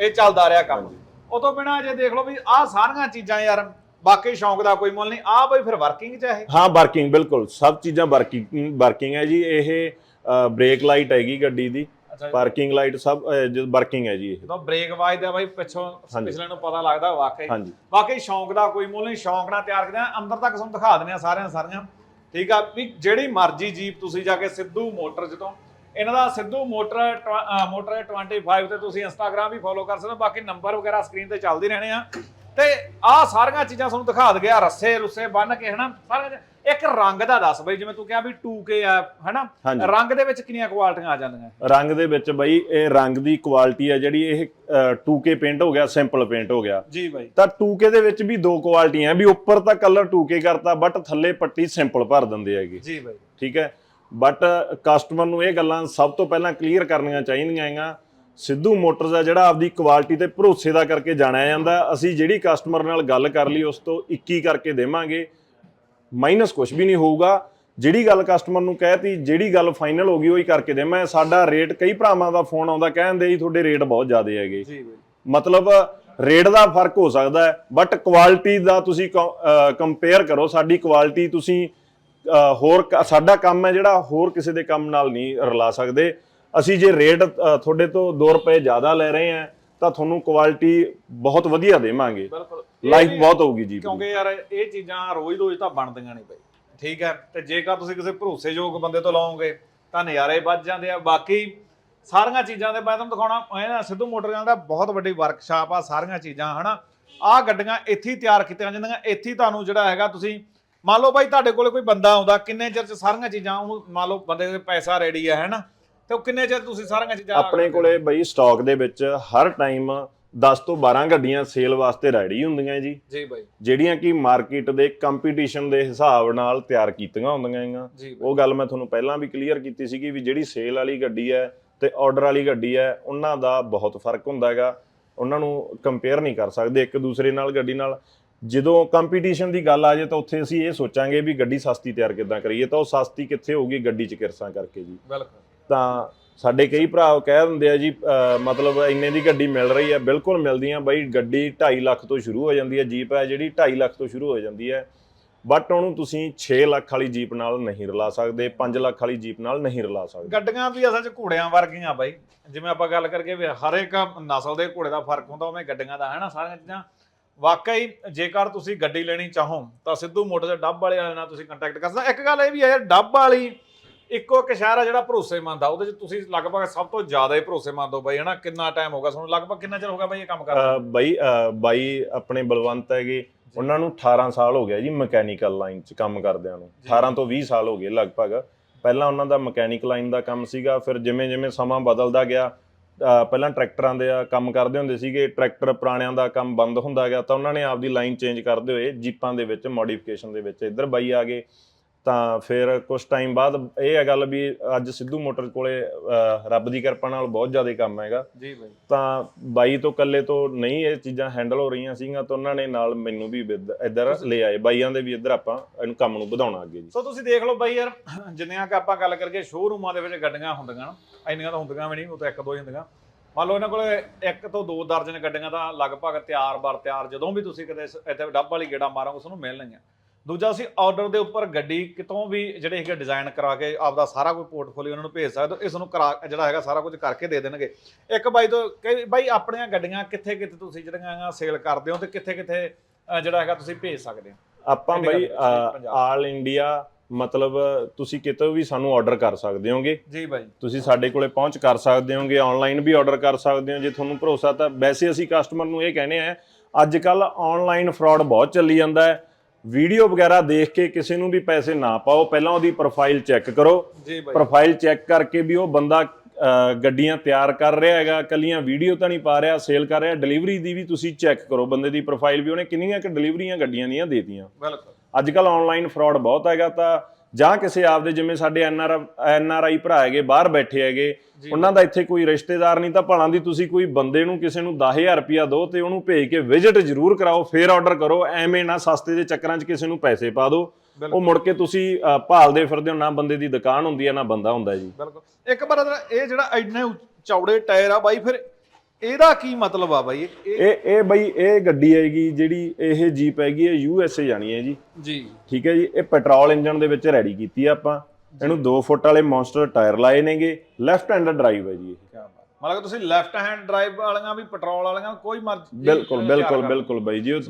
ਇਹ ਚੱਲਦਾ ਰਿਹਾ ਕੰਮ। ਉਹ ਤੋਂ ਬਿਨਾ ਜੇ ਦੇਖ ਲਓ ਵੀ ਆ ਸਾਰੀਆਂ ਚੀਜ਼ਾਂ ਯਾਰ ਬਾਕੀ ਸ਼ੌਂਕ ਦਾ ਕੋਈ ਮੁੱਲ ਨਹੀਂ। ਆ ਬਈ ਫਿਰ ਵਰਕਿੰਗ ਚ ਆ ਇਹ। ਹਾਂ ਵਰਕਿੰਗ ਬਿਲਕੁਲ। ਸਭ ਚੀਜ਼ਾਂ ਵਰਕਿੰਗ ਵਰਕਿੰਗ ਹੈ ਜੀ। ਇਹ ਬ੍ਰੇਕ ਲਾਈਟ ਹੈਗੀ ਗੱਡੀ ਦੀ। ਪਾਰਕਿੰਗ ਲਾਈਟ ਸਭ ਵਰਕਿੰਗ ਹੈ ਜੀ ਇਹ। ਜਦੋਂ ਬ੍ਰੇਕ ਵੱਜਦਾ ਬਾਈ ਪਿੱਛੋਂ। ਪਿਛਲੇ ਨੂੰ ਪਤਾ ਲੱਗਦਾ ਵਾਕਈ। ਬਾਕੀ ਸ਼ੌਂਕ ਦਾ ਕੋਈ ਮੁੱਲ ਨਹੀਂ ਸ਼ੌਂਕ ਨਾਲ ਤਿਆਰ ਕਰਦੇ ਆ। ਅੰਦਰ ਤੱਕ ਤੁਹਾਨੂੰ ਦਿਖਾ ਦਿੰਦੇ ਆ ਸਾਰਿਆਂ ਸਾਰੀਆਂ। ਠੀਕ ਆ ਵੀ ਜਿਹੜੀ ਮਰਜ਼ੀ ਜੀਪ ਤੁਸੀਂ ਜਾ ਕੇ ਸਿੱਧੂ ਮੋਟਰ ਜਦੋਂ ਇਹਨਾਂ ਦਾ ਸਿੱਧੂ ਮੋਟਰ ਮੋਟਰ 25 ਤੇ ਤੁਸੀਂ ਇੰਸਟਾਗ੍ਰam ਵੀ ਫੋਲੋ ਕਰ ਸਕਦੇ ਹੋ। ਬਾਕੀ ਨੰਬਰ ਵਗੈਰਾ ਸਕਰੀਨ ਤੇ ਚੱਲਦੇ ਰਹਿਣੇ ਆ। ਤੇ ਆਹ ਸਾਰੀਆਂ ਚੀਜ਼ਾਂ ਤੁਹਾਨੂੰ ਦਿਖਾ ਦਗੇ ਆ ਰੱਸੇ ਰੁੱਸੇ ਬੰਨ ਕੇ ਹਨਾ? ਸਾਰੀਆਂ ਇੱਕ ਰੰਗ ਦਾ ਦੱਸ ਬਈ ਜਿਵੇਂ ਤੂੰ ਕਿਹਾ ਵੀ 2K ਆ ਹਨਾ। ਰੰਗ ਦੇ ਵਿੱਚ ਕਿੰਨੀਆਂ ਕੁਆਲਟੀਆਂ ਆ ਜਾਂਦੀਆਂ? ਰੰਗ ਦੇ ਵਿੱਚ ਬਈ ਇਹ ਰੰਗ ਦੀ ਕੁਆਲਿਟੀ ਹੈ ਜਿਹੜੀ ਇਹ ਅ, 2K ਪੇਂਟ ਹੋ ਗਿਆ ਸਿੰਪਲ ਪੇਂਟ ਹੋ ਗਿਆ। ਜੀ ਬਾਈ। ਤਾਂ 2K ਦੇ ਵਿੱਚ ਵੀ ਦੋ ਕੁਆਲਿਟੀਆਂ ਵੀ ਉੱਪਰ ਤਾਂ ਕਲਰ 2K ਕਰਤਾ ਬਟ ਥੱਲੇ ਪੱਟੀ ਸਿੰਪਲ ਭਰ ਦਿੰਦੇ ਹੈਗੇ। ਜੀ ਬਾਈ। ਠੀਕ ਹੈ? ਬਟ ਕਸਟਮਰ ਨੂੰ ਇਹ ਗੱਲਾਂ ਸਭ ਤੋਂ ਪਹਿਲਾਂ ਕਲੀਅਰ ਕਰਨੀਆਂ ਚਾਹੀਦੀਆਂ ਹੈਗੀਆਂ। ਸਿੱਧੂ ਮੋਟਰਸ ਆ ਜਿਹੜਾ ਆਪਦੀ ਕੁਆਲਿਟੀ ਤੇ ਭਰੋਸੇ ਦਾ ਕਰਕੇ ਜਾਣਿਆ ਜਾਂਦਾ ਅਸੀਂ ਜਿਹੜੀ ਕਸਟਮਰ ਨਾਲ ਗੱਲ ਕਰ ਲਈ ਉਸ ਤੋਂ 21 ਕਰਕੇ ਦੇਵਾਂਗੇ। ਮਾਈਨਸ ਕੁਝ ਵੀ ਨਹੀਂ ਹੋਊਗਾ। ਜਿਹੜੀ ਗੱਲ ਕਸਟਮਰ ਨੂੰ ਕਹਿਤੀ ਜਿਹੜੀ ਗੱਲ ਫਾਈਨਲ ਹੋ ਗਈ ਉਹ ਹੀ ਕਰਕੇ ਦੇ ਮੈਂ ਸਾਡਾ ਰੇਟ ਕਈ ਭਰਾਵਾਂ ਦਾ ਫੋਨ ਆਉਂਦਾ ਕਹਿੰਦੇ ਜੀ ਤੁਹਾਡੇ ਰੇਟ ਬਹੁਤ ਜ਼ਿਆਦੇ ਹੈਗੇ। ਮਤਲਬ ਰੇਟ ਦਾ ਫ਼ਰਕ ਹੋ ਸਕਦਾ ਹੈ ਬਟ ਕੁਆਲਿਟੀ ਦਾ ਤੁਸੀਂ ਕੰਪੇਅਰ ਕਰੋ। ਸਾਡੀ ਕੁਆਲਿਟੀ ਤੁਸੀਂ ਹੋਰ ਸਾਡਾ ਕੰਮ ਹੈ ਜਿਹੜਾ ਹੋਰ ਕਿਸੇ ਦੇ ਕੰਮ ਨਾਲ ਨਹੀਂ ਰਲਾ ਸਕਦੇ। ਅਸੀਂ ਜੇ ਰੇਟ ਤੁਹਾਡੇ ਤੋਂ 2 ਰੁਪਏ ਜ਼ਿਆਦਾ ਲੈ ਰਹੇ ਹਾਂ ਤਾਂ ਤੁਹਾਨੂੰ ਕੁਆਲਿਟੀ ਬਹੁਤ ਵਧੀਆ ਦੇਵਾਂਗੇ। ਬਿਲਕੁਲ। ਲਾਈਫ ਬਹੁਤ ਹੋਊਗੀ ਜੀ। ਕਿਉਂਕਿ ਯਾਰ ਇਹ ਚੀਜ਼ਾਂ ਰੋਜ਼-ਰੋਜ਼ ਤਾਂ ਬਣਦੀਆਂ ਨਹੀਂ ਬਈ। ਠੀਕ ਹੈ ਤੇ ਜੇਕਰ ਤੁਸੀਂ ਕਿਸੇ ਭਰੋਸੇਯੋਗ ਬੰਦੇ ਤੋਂ ਲਾਓਗੇ ਤਾਂ ਨਜ਼ਾਰੇ ਵੱਜ ਜਾਂਦੇ ਆ। ਬਾਕੀ ਸਾਰੀਆਂ ਚੀਜ਼ਾਂ ਦੇ ਮੈਂ ਤੁਹਾਨੂੰ ਦਿਖਾਉਣਾ ਇਹ ਨਾ ਸਿੱਧੂ ਮੋਟਰ ਦਾ ਬਹੁਤ ਵੱਡੀ ਵਰਕਸ਼ਾਪ ਆ ਸਾਰੀਆਂ ਚੀਜ਼ਾਂ ਹਨਾ? ਆਹ ਗੱਡੀਆਂ ਇੱਥੇ ਹੀ ਤਿਆਰ ਕੀਤੀਆਂ ਜਾਂਦੀਆਂ ਇੱਥੇ ਹੀ ਤੁਹਾਨੂੰ ਜਿਹੜਾ ਹੈਗਾ ਤੁਸੀਂ ਮੰਨ ਲਓ ਬਾਈ ਤੁਹਾਡੇ ਕੋਲ ਕੋਈ ਬੰਦਾ ਆਉਂਦਾ ਕਿੰਨੇ ਚਿਰ ਚ ਸਾਰੀਆਂ ਚੀਜ਼ਾਂ ਉਹਨੂੰ ਮੰਨ ਲਓ ਬੰਦੇ ਦੇ ਪੈਸਾ ਰੈਡੀ ਹੈ ਹੈਨਾ ਤੇ ਉਹ ਕਿੰਨੇ ਚਿਰ ਤੁਸੀਂ ਸਾਰੀਆਂ ਚੀਜ਼ਾਂ ਆਪਣੇ ਕੋਲੇ ਬਈ ਸਟਾਕ ਦੇ ਵਿੱਚ ਹਰ ਟਾਈਮ 10 ਤੋਂ 12 ਗੱਡੀਆਂ ਸੇਲ ਵਾਸਤੇ ਰੈਡੀ ਹੁੰਦੀਆਂ ਜੀ। ਜੀ ਬਾਈ। ਜਿਹੜੀਆਂ ਕਿ ਮਾਰਕੀਟ ਦੇ ਕੰਪੀਟੀਸ਼ਨ ਦੇ ਹਿਸਾਬ ਨਾਲ ਤਿਆਰ ਕੀਤੀਆਂ ਹੁੰਦੀਆਂ ਹੈਗੀਆਂ। ਉਹ ਗੱਲ ਮੈਂ ਤੁਹਾਨੂੰ ਪਹਿਲਾਂ ਵੀ ਕਲੀਅਰ ਕੀਤੀ ਸੀਗੀ ਵੀ ਜਿਹੜੀ ਸੇਲ ਵਾਲੀ ਗੱਡੀ ਹੈ ਤੇ ਆਰਡਰ ਵਾਲੀ ਗੱਡੀ ਹੈ ਉਹਨਾਂ ਦਾ ਬਹੁਤ ਫ਼ਰਕ ਹੁੰਦਾ ਹੈਗਾ। ਉਹਨਾਂ ਨੂੰ ਕੰਪੇਅਰ ਨਹੀਂ ਕਰ ਸਕਦੇ ਇੱਕ ਦੂਸਰੇ ਨਾਲ ਗੱਡੀ ਨਾਲ। ਜਦੋਂ ਕੰਪੀਟੀਸ਼ਨ ਦੀ ਗੱਲ ਆ ਜਾਏ ਤਾਂ ਉੱਥੇ ਅਸੀਂ ਇਹ ਸੋਚਾਂਗੇ ਵੀ ਗੱਡੀ ਸਸਤੀ ਤਿਆਰ ਕਿੱਦਾਂ ਕਰੀਏ ਤਾਂ ਉਹ ਸਸਤੀ ਕਿੱਥੇ ਹੋਊਗੀ ਗੱਡੀ 'ਚ ਕਿਰਸਾਂ ਕਰਕੇ ਜੀ। ਬਿਲਕੁਲ। ਤਾਂ ਸਾਡੇ ਕਈ ਭਰਾ ਕਹਿ ਦਿੰਦੇ ਆ ਜੀ ਮਤਲਬ ਇੰਨੇ ਦੀ ਗੱਡੀ ਮਿਲ ਰਹੀ ਹੈ, ਬਿਲਕੁਲ ਮਿਲਦੀਆਂ ਬਾਈ, ਗੱਡੀ 2.5 ਲੱਖ ਤੋਂ ਸ਼ੁਰੂ ਹੋ ਜਾਂਦੀ ਹੈ, ਜੀਪ ਹੈ ਜਿਹੜੀ 2.5 ਲੱਖ ਤੋਂ ਸ਼ੁਰੂ ਹੋ ਜਾਂਦੀ ਹੈ। ਬਟ ਉਹਨੂੰ ਤੁਸੀਂ 6 ਲੱਖ ਵਾਲੀ ਜੀਪ ਨਾਲ ਨਹੀਂ ਰਲਾ ਸਕਦੇ 5 ਲੱਖ ਵਾਲੀ ਜੀਪ ਨਾਲ ਨਹੀਂ ਰਲਾ ਸਕਦੇ। ਗੱਡੀਆਂ ਵੀ ਅਸਲ 'ਚ ਘੋੜਿਆਂ ਵਰਗੀਆਂ ਬਾਈ। ਜਿਵੇਂ ਆਪਾਂ ਗੱਲ ਕਰਕੇ ਵੀ ਹਰ ਇੱਕ ਨਸਲ ਦੇ ਘੋੜੇ ਦਾ ਫ਼ਰਕ ਹੁੰਦਾ, ਉਵੇਂ ਗੱਡੀਆਂ ਦਾ, ਹੈ ਨਾ? ਸਾਰੀਆਂ ਚੀਜ਼ਾਂ। ਵਾਕਈ ਜੇਕਰ ਤੁਸੀਂ ਗੱਡੀ ਲੈਣੀ ਚਾਹੋ, ਤਾਂ ਸਿੱਧੂ ਮੋਟਰ ਦੇ ਡੱਬ ਵਾਲੇ ਨਾਲ ਤੁਸੀਂ ਕੰਟੈਕਟ ਕਰ ਸਕਦੇ ਇੱਕ ਗੱਲ ਇਹ ਵੀ ਹੈ ਯਾਰ, ਡੱਬ ਵਾਲੀ ਇੱਕੋ ਇੱਕ ਸ਼ਹਿਰ ਆ ਜਿਹੜਾ ਭਰੋਸੇਮੰਦ ਆ ਉਹਦੇ 'ਚ ਤੁਸੀਂ ਲਗਭਗ ਸਭ ਤੋਂ ਜ਼ਿਆਦਾ ਹੀ ਭਰੋਸੇਮੰਦ ਹੋ ਬਾਈ ਹਨਾ? ਕਿੰਨਾ ਟਾਈਮ ਹੋ ਗਿਆ? ਤੁਹਾਨੂੰ ਲਗਭਗ ਕਿੰਨਾ ਚਿਰ ਹੋ ਗਿਆ ਬਾਈ ਇਹ ਕੰਮ ਕਰਦੇ ਬਾਈ ਬਾਈ ਆਪਣੇ ਬਲਵੰਤ ਹੈਗੇ ਉਹਨਾਂ ਨੂੰ 18 ਸਾਲ ਹੋ ਗਿਆ ਜੀ ਮਕੈਨੀਕਲ ਲਾਈਨ 'ਚ ਕੰਮ ਕਰਦਿਆਂ ਨੂੰ। ਜੀ। 18 ਤੋਂ 20 ਸਾਲ ਹੋ ਗਏ ਲਗਭਗ। ਪਹਿਲਾਂ ਉਹਨਾਂ ਦਾ ਮਕੈਨਿਕ ਲਾਈਨ ਦਾ ਕੰਮ ਸੀਗਾ ਫਿਰ ਜਿਵੇਂ ਜਿਵੇਂ ਸਮਾਂ ਬਦਲਦਾ ਗਿਆ ਪਹਿਲਾਂ ਟਰੈਕਟਰਾਂ ਦੇ ਆ ਕੰਮ ਕਰਦੇ ਹੁੰਦੇ ਸੀਗੇ ਟਰੈਕਟਰ ਪੁਰਾਣਿਆਂ ਦਾ ਕੰਮ ਬੰਦ ਹੁੰਦਾ ਗਿਆ ਤਾਂ ਉਹਨਾਂ ਨੇ ਆਪਦੀ ਲਾਈਨ ਚੇਂਜ ਕਰਦੇ ਹੋਏ ਜੀਪਾਂ ਦੇ ਵਿੱਚ ਮੋਡੀਫਿਕੇਸ਼ਨ ਦੇ ਵਿੱਚ ਇੱਧਰ ਬਾਈ ਆ ਗਏ। ਤਾਂ ਫਿਰ ਕੁਝ ਟਾਈਮ ਬਾਅਦ ਇਹ ਹੈ ਗੱਲ ਵੀ ਅੱਜ ਸਿੱਧੂ ਮੋਟਰ ਕੋਲੇ ਅਹ, ਰੱਬ ਦੀ ਕਿਰਪਾ ਨਾਲ ਬਹੁਤ ਜ਼ਿਆਦਾ ਕੰਮ ਹੈਗਾ। ਜੀ ਬਾਈ। ਤਾਂ ਬਾਈ ਤੋਂ ਇਕੱਲੇ ਤੋਂ ਨਹੀਂ ਇਹ ਚੀਜ਼ਾਂ ਹੈਂਡਲ ਹੋ ਰਹੀਆਂ ਸੀਗੀਆਂ ਤਾਂ ਉਹਨਾਂ ਨੇ ਨਾਲ ਮੈਨੂੰ ਵੀ ਇੱਧਰ ਲੈ ਆਏ। ਬਾਈਆਂ ਦੇ ਵੀ ਇੱਧਰ ਆਪਾਂ ਇਹਨੂੰ ਕੰਮ ਨੂੰ ਵਧਾਉਣਾ ਅੱਗੇ ਜੀ। ਸੋ ਤੁਸੀਂ ਦੇਖ ਲਓ ਬਾਈ ਯਾਰ ਜਿੰਨੀਆਂ ਕਿ ਆਪਾਂ ਗੱਲ ਕਰਕੇ ਸ਼ੋਰੂਮਾਂ ਦੇ ਵਿੱਚ ਗੱਡੀਆਂ ਹੁੰਦੀਆਂ ਨਾ ਇੰਨੀਆਂ ਤਾਂ ਹੁੰਦੀਆਂ ਵੀ ਨਹੀਂ ਉਹ ਤਾਂ ਇੱਕ ਦੋ ਹੀ ਹੁੰਦੀਆਂ। ਮੰਨ ਲਓ ਇਹਨਾਂ ਕੋਲੇ ਇੱਕ ਤੋਂ ਦੋ ਦਰਜਨ ਗੱਡੀਆਂ ਤਾਂ ਲਗਭਗ ਤਿਆਰ ਬਰ ਤਿਆਰ ਜਦੋਂ ਵੀ ਤੁਸੀਂ ਕਿਤੇ ਇੱਥੇ ਡੱਬ ਵਾਲੀ ਗੇੜਾ ਮਾਰੋਗੇ ਤੁਹਾਨੂੰ ਮਿਲਣਗੀਆਂ। ਦੂਜਾ ਅਸੀਂ ਆਰਡਰ ਦੇ ਉੱਪਰ ਗੱਡੀ ਕਿਤੋਂ ਵੀ ਜਿਹੜੇ ਹੈਗੇ ਡਿਜ਼ਾਈਨ ਕਰਾ ਕੇ ਆਪਦਾ ਸਾਰਾ ਕੋਈ ਪੋਰਟਫੋਲੀਓ ਉਹਨਾਂ ਨੂੰ ਭੇਜ ਸਕਦੇ ਹੋ ਇਸ ਨੂੰ ਕਰਾ ਜਿਹੜਾ ਹੈਗਾ ਸਾਰਾ ਕੁਝ ਕਰਕੇ ਦੇ ਦੇਣਗੇ। ਇੱਕ ਬਾਈ ਤੋਂ ਕਈ ਬਾਈ ਆਪਣੀਆਂ ਗੱਡੀਆਂ ਕਿੱਥੇ ਕਿੱਥੇ ਤੁਸੀਂ ਜਿਹੜੀਆਂ ਸੇਲ ਕਰਦੇ ਹੋ ਤੇ ਕਿੱਥੇ ਕਿੱਥੇ ਜਿਹੜਾ ਹੈਗਾ ਤੁਸੀਂ ਭੇਜ ਸਕਦੇ ਹੋ? ਆਪਾਂ ਬਈ। ਆਲ ਇੰਡੀਆ ਮਤਲਬ ਤੁਸੀਂ ਕਿਤੋਂ ਵੀ ਸਾਨੂੰ ਆਰਡਰ ਕਰ ਸਕਦੇ ਹੋਗੇ। ਜੀ ਬਾਈ। ਤੁਸੀਂ ਸਾਡੇ ਕੋਲੇ ਪਹੁੰਚ ਕਰ ਸਕਦੇ ਹੋਗੇ ਆਨਲਾਈਨ ਵੀ ਆਰਡਰ ਕਰ ਸਕਦੇ ਹੋ ਜੇ ਤੁਹਾਨੂੰ ਭਰੋਸਾ ਤਾਂ ਵੈਸੇ ਅਸੀਂ ਕਸਟਮਰ ਨੂੰ ਇਹ ਕਹਿੰਦੇ ਆ ਅੱਜ ਕੱਲ ਆਨਲਾਈਨ ਫਰਾਡ ਬਹੁਤ ਚੱਲੀ ਜਾਂਦਾ ਹੈ। ਵੀਡੀਓ ਵਗੈਰਾ ਦੇਖ ਕੇ ਕਿਸੇ ਨੂੰ ਵੀ ਪੈਸੇ ਨਾ ਪਾਓ ਪਹਿਲਾਂ ਉਹਦੀ ਪ੍ਰੋਫਾਈਲ ਚੈੱਕ ਕਰੋ। ਪ੍ਰੋਫਾਈਲ ਚੈੱਕ ਕਰਕੇ ਵੀ ਉਹ ਬੰਦਾ ਗੱਡੀਆਂ ਤਿਆਰ ਕਰ ਰਿਹਾ ਹੈਗਾ ਕੱਲੀਆਂ ਵੀਡੀਓ ਤਾਂ ਨਹੀਂ ਪਾ ਰਿਹਾ ਸੇਲ ਕਰ ਰਿਹਾ ਡਿਲੀਵਰੀ ਦੀ ਵੀ ਤੁਸੀਂ ਚੈੱਕ ਕਰੋ ਬੰਦੇ ਦੀ ਪ੍ਰੋਫਾਈਲ ਵੀ ਉਹਨੇ ਕਿੰਨੀਆਂ ਕਿ ਡਿਲੀਵਰੀਆਂ ਗੱਡੀਆਂ ਦੀਆਂ ਦੇਤੀਆਂ। ਬਿਲਕੁਲ। ਅੱਜ ਕੱਲ ਆਨਲਾਈਨ ਫਰਾਡ ਬਹੁਤ ਹੈਗਾ ਤਾਂ ਜਾਂ ਕਿਸੇ ਆਪਦੇ ਜਿਵੇਂ ਸਾਡੇ ਐਨਆਰ ਐਨਆਰਆਈ ਭਰਾ ਹੈਗੇ ਬਾਹਰ ਬੈਠੇ ਹੈਗੇ ਉਹਨਾਂ ਦਾ ਇੱਥੇ ਕੋਈ ਰਿਸ਼ਤੇਦਾਰ ਨਹੀਂ ਤਾਂ ਭਾਲਾਂ ਦੀ ਤੁਸੀਂ ਕੋਈ ਬੰਦੇ ਨੂੰ ਕਿਸੇ ਨੂੰ 10000 ਰੁਪਿਆ ਦਿਓ ਤੇ ਉਹਨੂੰ ਭੇਜ ਕੇ ਵਿਜ਼ਿਟ ਜ਼ਰੂਰ ਕਰਾਓ ਫੇਰ ਆਰਡਰ ਕਰੋ ਐਵੇਂ ਨਾ ਸਸਤੇ ਦੇ ਚੱਕਰਾਂ 'ਚ ਕਿਸੇ ਨੂੰ ਪੈਸੇ ਪਾ ਦਿਓ। ਉਹ ਮੁੜ ਕੇ ਤੁਸੀਂ ਭਾਲਦੇ ਫਿਰਦੇ ਹੋ ਨਾ ਬੰਦੇ ਦੀ ਦੁਕਾਨ ਹੁੰਦੀ ਹੈ ਨਾ ਬੰਦਾ ਹੁੰਦਾ ਜੀ। ਬਿਲਕੁਲ। ਇੱਕ ਵਾਰ ਇਹ ਜਿਹੜਾ ਉ- ਚੌੜੇ ਟਾਇਰ ਆ ਬਾਈ ਫਿਰ ਇਹਦਾ ਕੀ ਮਤਲਬ ਆ ਬਾਈ? ਇਹ ਇਹ ਬਈ ਇਹ ਗੱਡੀ ਹੈਗੀ ਜਿਹੜੀ ਇਹ ਜੀਪ ਹੈਗੀ ਇਹ ਯੂ ਐਸ ਏ ਜਾਣੀ ਹੈ ਜੀ। ਜੀ। ਠੀਕ ਹੈ ਜੀ ਇਹ ਪੈਟਰੋਲ ਇੰਜਨ ਦੇ ਵਿੱਚ ਰੈਡੀ ਕੀਤੀ ਆ ਆਪਾਂ। ਇਹਨੂੰ 2 ਫੁੱਟ ਵਾਲੇ ਮੌਨਸਟਰ ਟਾਇਰ ਲਾਏ ਨੇਗੇ। ਲੈਫਟ ਹੈਂਡ ਡਰਾਈਵ ਹੈ ਜੀ ਇਹ। ਮਤਲਬ ਕਿ ਤੁਸੀਂ ਲੈਫਟ ਹੈਂਡ ਡਰਾਈਵ ਵਾਲੀਆਂ ਵੀ ਪੈਟਰੋਲ ਵਾਲੀਆਂ ਕੋਈ ਮਰਜ਼ੀ ਬਿਲਕੁਲ ਬਿਲਕੁਲ ਬਿਲਕੁਲ ਬਾਈ ਜੀ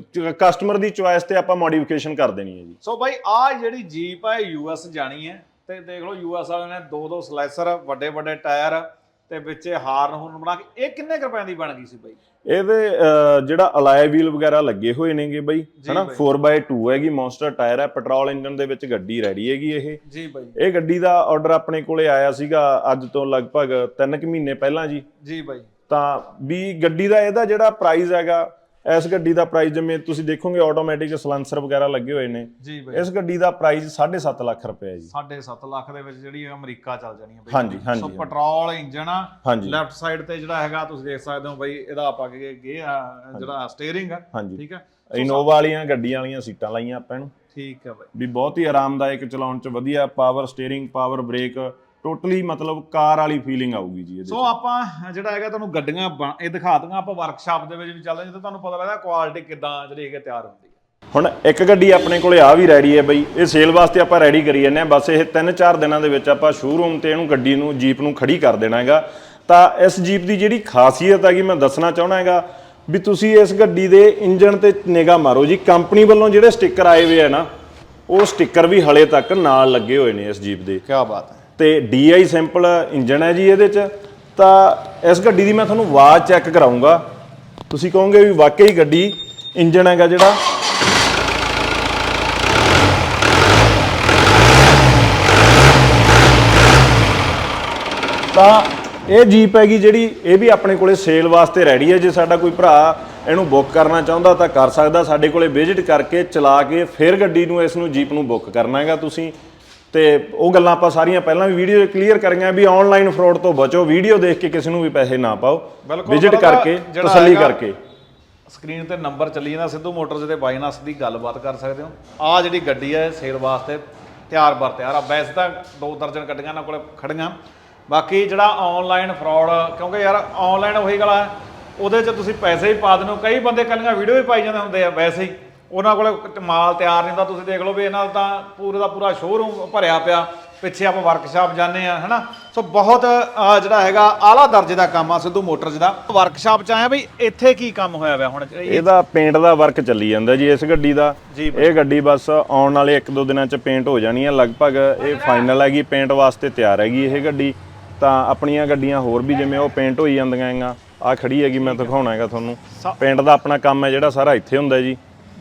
ਕਸਟਮਰ ਦੀ ਚੁਆਇਸ ਤੇ ਆਪਾਂ ਮੋਡੀਫਿਕੇਸ਼ਨ ਕਰ ਦੇਣੀ ਹੈ ਜੀ। ਸੋ ਬਾਈ ਆ ਜਿਹੜੀ ਜੀਪ ਹੈ ਯੂਐਸ ਜਾਣੀ ਹੈ। ਤੇ ਦੇਖ ਲਓ ਯੂਐਸ ਵਾਲਿਆਂ ਨੇ ਦੋ ਦੋ ਸਲਾਈਸਰ ਵੱਡੇ ਵੱਡੇ ਟਾਇਰ ਤੇ ਵਿੱਚ ਹਾਰਨ ਹੂਰਨ ਬਣਾ ਕੇ ਇਹ ਕਿੰਨੇ ਰੁਪਏ ਦੀ ਬਣ ਗਈ ਸੀ ਬਾਈ? ਇਹਦੇ ਜਿਹੜਾ ਅਲਾਈ ਵੀਲ ਵਗੈਰਾ ਲੱਗੇ ਹੋਏ ਨੇਗੇ ਬਾਈ ਹਨਾ? ਬਾਈ। 4x2 ਹੈਗੀ ਮੌਨਸਟਰ ਟਾਇਰ ਹੈ ਪੈਟਰੋਲ ਇੰਜਨ ਦੇ ਵਿੱਚ ਗੱਡੀ ਰੈਡੀ ਹੈਗੀ ਇਹ। ਜੀ ਬਾਈ। ਇਹ ਗੱਡੀ ਦਾ ਆਰਡਰ ਆਪਣੇ ਕੋਲੇ ਆਇਆ ਸੀਗਾ ਅੱਜ ਤੋਂ ਲਗਭਗ 3 ਕੁ ਮਹੀਨੇ ਪਹਿਲਾਂ ਜੀ। ਜੀ ਬਾਈ। ਤਾਂ ਵੀ ਗੱਡੀ ਦਾ ਇਹਦਾ ਜਿਹੜਾ ਪ੍ਰਾਈਸ ਹੈਗਾ ਇਸ ਗੱਡੀ ਦਾ ਪ੍ਰਾਈਸ ਜਿਵੇਂ ਤੁਸੀਂ ਦੇਖੋਗੇ ਆਟੋਮੈਟਿਕ ਸਲੈਂਸਰ ਵਗੈਰਾ ਲੱਗੇ ਹੋਏ ਨੇ। ਜੀ ਬਾਈ। ਇਸ ਗੱਡੀ ਦਾ ਪ੍ਰਾਈਸ 7.5 ਲੱਖ ਰੁਪਏ ਹੈ ਜੀ। 7.5 ਲੱਖ ਦੇ ਵਿੱਚ ਜਿਹੜੀ ਅਮਰੀਕਾ ਚੱਲ ਜਾਣੀ ਹੈ ਬਾਈ। ਹਾਂਜੀ, ਹਾਂਜੀ, ਸੋ। ਪੈਟਰੋਲ ਇੰਜਨ ਆ ਲੈਫਟ ਸਾਈਡ ਤੇ ਜਿਹੜਾ ਹੈਗਾ ਤੁਸੀਂ ਦੇਖ ਸਕਦੇ ਹੋ ਬਾਈ ਇਹਦਾ ਆਪਾਂ ਕਿ ਗੇ ਆ ਜਿਹੜਾ ਸਟੀਅਰਿੰਗ ਆ ਹਾਂਜੀ। ਠੀਕ ਆ? ਇਨੋਵਾ ਵਾਲੀਆਂ ਗੱਡੀਆਂ ਵਾਲੀਆਂ ਸੀਟਾਂ ਲਾਈਆਂ ਆਪਾਂ ਇਹਨੂੰ। ਠੀਕ ਆ ਬਾਈ। ਵੀ ਬਹੁਤ ਹੀ ਆਰਾਮਦਾਇਕ ਚਲਾਉਣ ਚ ਵਧੀਆ power steering power brake totally ਮਤਲਬ ਕਾਰ ਵਾਲੀ ਫੀਲਿੰਗ ਆਊਗੀ ਜੀ ਇਹਦੇ ਸੋ ਆਪਾਂ ਜਿਹੜਾ ਹੈਗਾ ਤੁਹਾਨੂੰ ਗੱਡੀਆਂ ਬਣ- ਇਹ ਦਿਖਾ ਦਾਂਗਾ ਆਪਾਂ ਵਰਕਸ਼ਾਪ ਦੇ ਵਿੱਚ ਵੀ ਚੱਲਦੇ ਜਿੱਥੇ ਤੁਹਾਨੂੰ ਪਤਾ ਲੱਗਦਾ ਕੁਆਲਿਟੀ ਕਿਦਾਂ ਜਿਹੜੀ ਹੈਗੀ ਤਿਆਰ ਹੁੰਦੀ ਹੈ ਹੁਣ ਇੱਕ ਗੱਡੀ ਆਪਣੇ ਕੋਲੇ ਆ ਵੀ ਰੈਡੀ ਹੈ ਬਈ ਇਹ ਸੇਲ ਵਾਸਤੇ ਆਪਾਂ ਰੈਡੀ ਕਰੀ ਜਾਂਦੇ ਆ ਬਸ ਇਹ 3-4 ਦਿਨਾਂ ਦੇ ਵਿੱਚ ਆਪਾਂ ਸ਼ੋਰੂਮ ਤੇ ਇਹਨੂੰ ਗੱਡੀ ਨੂੰ ਜੀਪ ਨੂੰ ਖੜੀ ਕਰ ਦੇਣਾ ਹੈਗਾ। ਤਾਂ ਇਸ ਜੀਪ ਦੀ ਜਿਹੜੀ ਖਾਸੀਅਤ ਹੈਗੀ ਮੈਂ ਦੱਸਣਾ ਚਾਹਣਾ ਹੈਗਾ ਵੀ ਤੁਸੀਂ ਇਸ ਗੱਡੀ ਦੇ ਇੰਜਨ ਤੇ ਨਿਗਾਹ ਮਾਰੋ ਜੀ। ਕੰਪਨੀ ਵੱਲੋਂ ਜਿਹੜੇ ਸਟicker ਆਏ ਹੋਏ ਆ ਨਾ ਉਹ ਸਟicker ਵੀ ਹਲੇ ਤੱਕ ਨਾਲ ਲੱਗੇ ਹੋਏ ਨੇ ਇਸ ਜੀਪ ਦੇ। ਕੀ ਬਾਤ ਹੈ। ਤੇ DI ਸਿੰਪਲ ਇੰਜਨ ਹੈ ਜੀ ਇਹਦੇ ਚ, ਤਾਂ ਇਸ ਗੱਡੀ ਦੀ ਮੈਂ ਤੁਹਾਨੂੰ ਆਵਾਜ਼ ਚੈੱਕ ਕਰਾਉਂਗਾ ਤੁਸੀਂ ਕਹੋਗੇ ਵੀ ਵਾਕਈ ਗੱਡੀ ਇੰਜਨ ਹੈਗਾ ਜਿਹੜਾ। ਤਾਂ ਇਹ ਜੀਪ ਹੈਗੀ ਜਿਹੜੀ, ਇਹ ਵੀ ਆਪਣੇ ਕੋਲੇ ਸੇਲ ਵਾਸਤੇ ਰੈਡੀ ਹੈ। ਜੇ ਸਾਡਾ ਕੋਈ ਭਰਾ ਇਹਨੂੰ ਬੁੱਕ ਕਰਨਾ ਚਾਹੁੰਦਾ ਤਾਂ ਕਰ ਸਕਦਾ। ਸਾਡੇ ਕੋਲੇ ਵਿਜ਼ਿਟ ਕਰਕੇ ਚਲਾ ਕੇ ਫਿਰ ਗੱਡੀ ਨੂੰ, ਇਸ ਨੂੰ ਜੀਪ ਨੂੰ ਬੁੱਕ ਕਰਨਾ ਹੈਗਾ। ਤੁਸੀਂ ਤੇ ਉਹ ਗੱਲਾਂ ਆਪਾਂ ਸਾਰੀਆਂ ਪਹਿਲਾਂ ਵੀ ਵੀਡੀਓ 'ਚ ਕਲੀਅਰ ਕਰੀਆਂ ਵੀ ਆਨਲਾਈਨ ਫਰਾਡ ਤੋਂ ਬਚੋ ਵੀਡੀਓ ਦੇਖ ਕੇ ਕਿਸੇ ਨੂੰ ਵੀ ਪੈਸੇ ਨਾ ਪਾਓ। ਵਿਜ਼ਿਟ ਕਰਕੇ ਤਸੱਲੀ ਕਰਕੇ। ਸਕਰੀਨ ਤੇ ਨੰਬਰ ਚੱਲੀ ਜਾਂਦਾ ਸਿੱਧੂ ਮੋਟਰਸ ਦੇ ਬਾਈ ਨਾਲ ਸਿੱਧੀ ਗੱਲਬਾਤ ਕਰ ਸਕਦੇ ਹੋ। ਆ ਜਿਹੜੀ ਗੱਡੀ ਹੈ ਸੇਲ ਵਾਸਤੇ ਤਿਆਰ ਬਰ ਤਿਆਰ ਆ। ਵੈਸੇ ਤਾਂ ਦੋ ਦਰਜਨ ਗੱਡੀਆਂ ਨਾਲ ਕੋਲੇ ਖੜੀਆਂ। ਬਾਕੀ ਜਿਹੜਾ ਆਨਲਾਈਨ ਫਰਾਡ ਕਿਉਂਕਿ ਯਾਰ ਆਨਲਾਈਨ ਉਹੀ ਗੱਲ ਹੈ ਉਹਦੇ 'ਚ ਤੁਸੀਂ ਪੈਸੇ ਵੀ ਪਾ ਦਿੰਦੇ ਹੋ। ਕਈ ਬੰਦੇ ਕੱਲੀਆਂ ਵੀਡੀਓ ਵੀ ਪਾਈ ਜਾਂਦੇ ਹੁੰਦੇ ਆ ਵੈਸੇ ਹੀ। ਉਹਨਾਂ ਕੋਲੇ ਮਾਲ ਤਿਆਰ ਨਹੀਂ ਹੁੰਦਾ ਤੁਸੀਂ ਦੇਖ ਲਓ ਵੀ ਇਹਨਾਂ ਦਾ ਤਾਂ ਪੂਰੇ ਦਾ ਪੂਰਾ ਸ਼ੋਰੂਮ ਭਰਿਆ ਪਿਆ ਪਿੱਛੇ ਆਪਾਂ ਵਰਕਸ਼ਾਪ ਜਾਂਦੇ ਆ ਹਨਾ? ਸੋ ਬਹੁਤ ਜਿਹੜਾ ਹੈਗਾ ਆਲਾ ਦਰਜੇ ਦਾ ਕੰਮ ਆ ਸਿੱਧੂ ਮੋਟਰਸ ਦਾ। ਵਰਕਸ਼ਾਪ ਚ ਆਇਆ ਵੀ ਇੱਥੇ ਕੀ ਕੰਮ ਹੋਇਆ ਹੋਇਆ ਹੁਣ? ਇਹ- ਇਹਦਾ ਪੇਂਟ ਦਾ ਵਰਕ ਚੱਲੀ ਜਾਂਦਾ ਜੀ ਇਸ ਗੱਡੀ ਦਾ। ਇਹ ਗੱਡੀ ਬਸ ਆਉਣ ਵਾਲੇ 1-2 ਦਿਨਾਂ ਚ ਪੇਂਟ ਹੋ ਜਾਣੀ ਹੈ ਲਗਭਗ ਇਹ ਫਾਈਨਲ ਹੈਗੀ ਪੇਂਟ ਵਾਸਤੇ ਤਿਆਰ ਹੈਗੀ ਇਹ ਗੱਡੀ। ਤਾਂ ਆਪਣੀਆਂ ਗੱਡੀਆਂ ਹੋਰ ਵੀ ਜਿਵੇਂ ਉਹ ਪੇਂਟ ਹੋਈ ਜਾਂਦੀਆਂ ਹੈਗੀਆਂ ਆ ਖੜੀ ਹੈਗੀ ਮੈਂ ਦਿਖਾਉਣਾ ਹੈਗਾ ਤੁਹਾਨੂੰ। ਪੇਂਟ ਦਾ ਆਪਣਾ ਕੰਮ ਹੈ ਜਿਹੜਾ ਸਾਰਾ ਇੱਥੇ ਹੁੰਦਾ ਜੀ।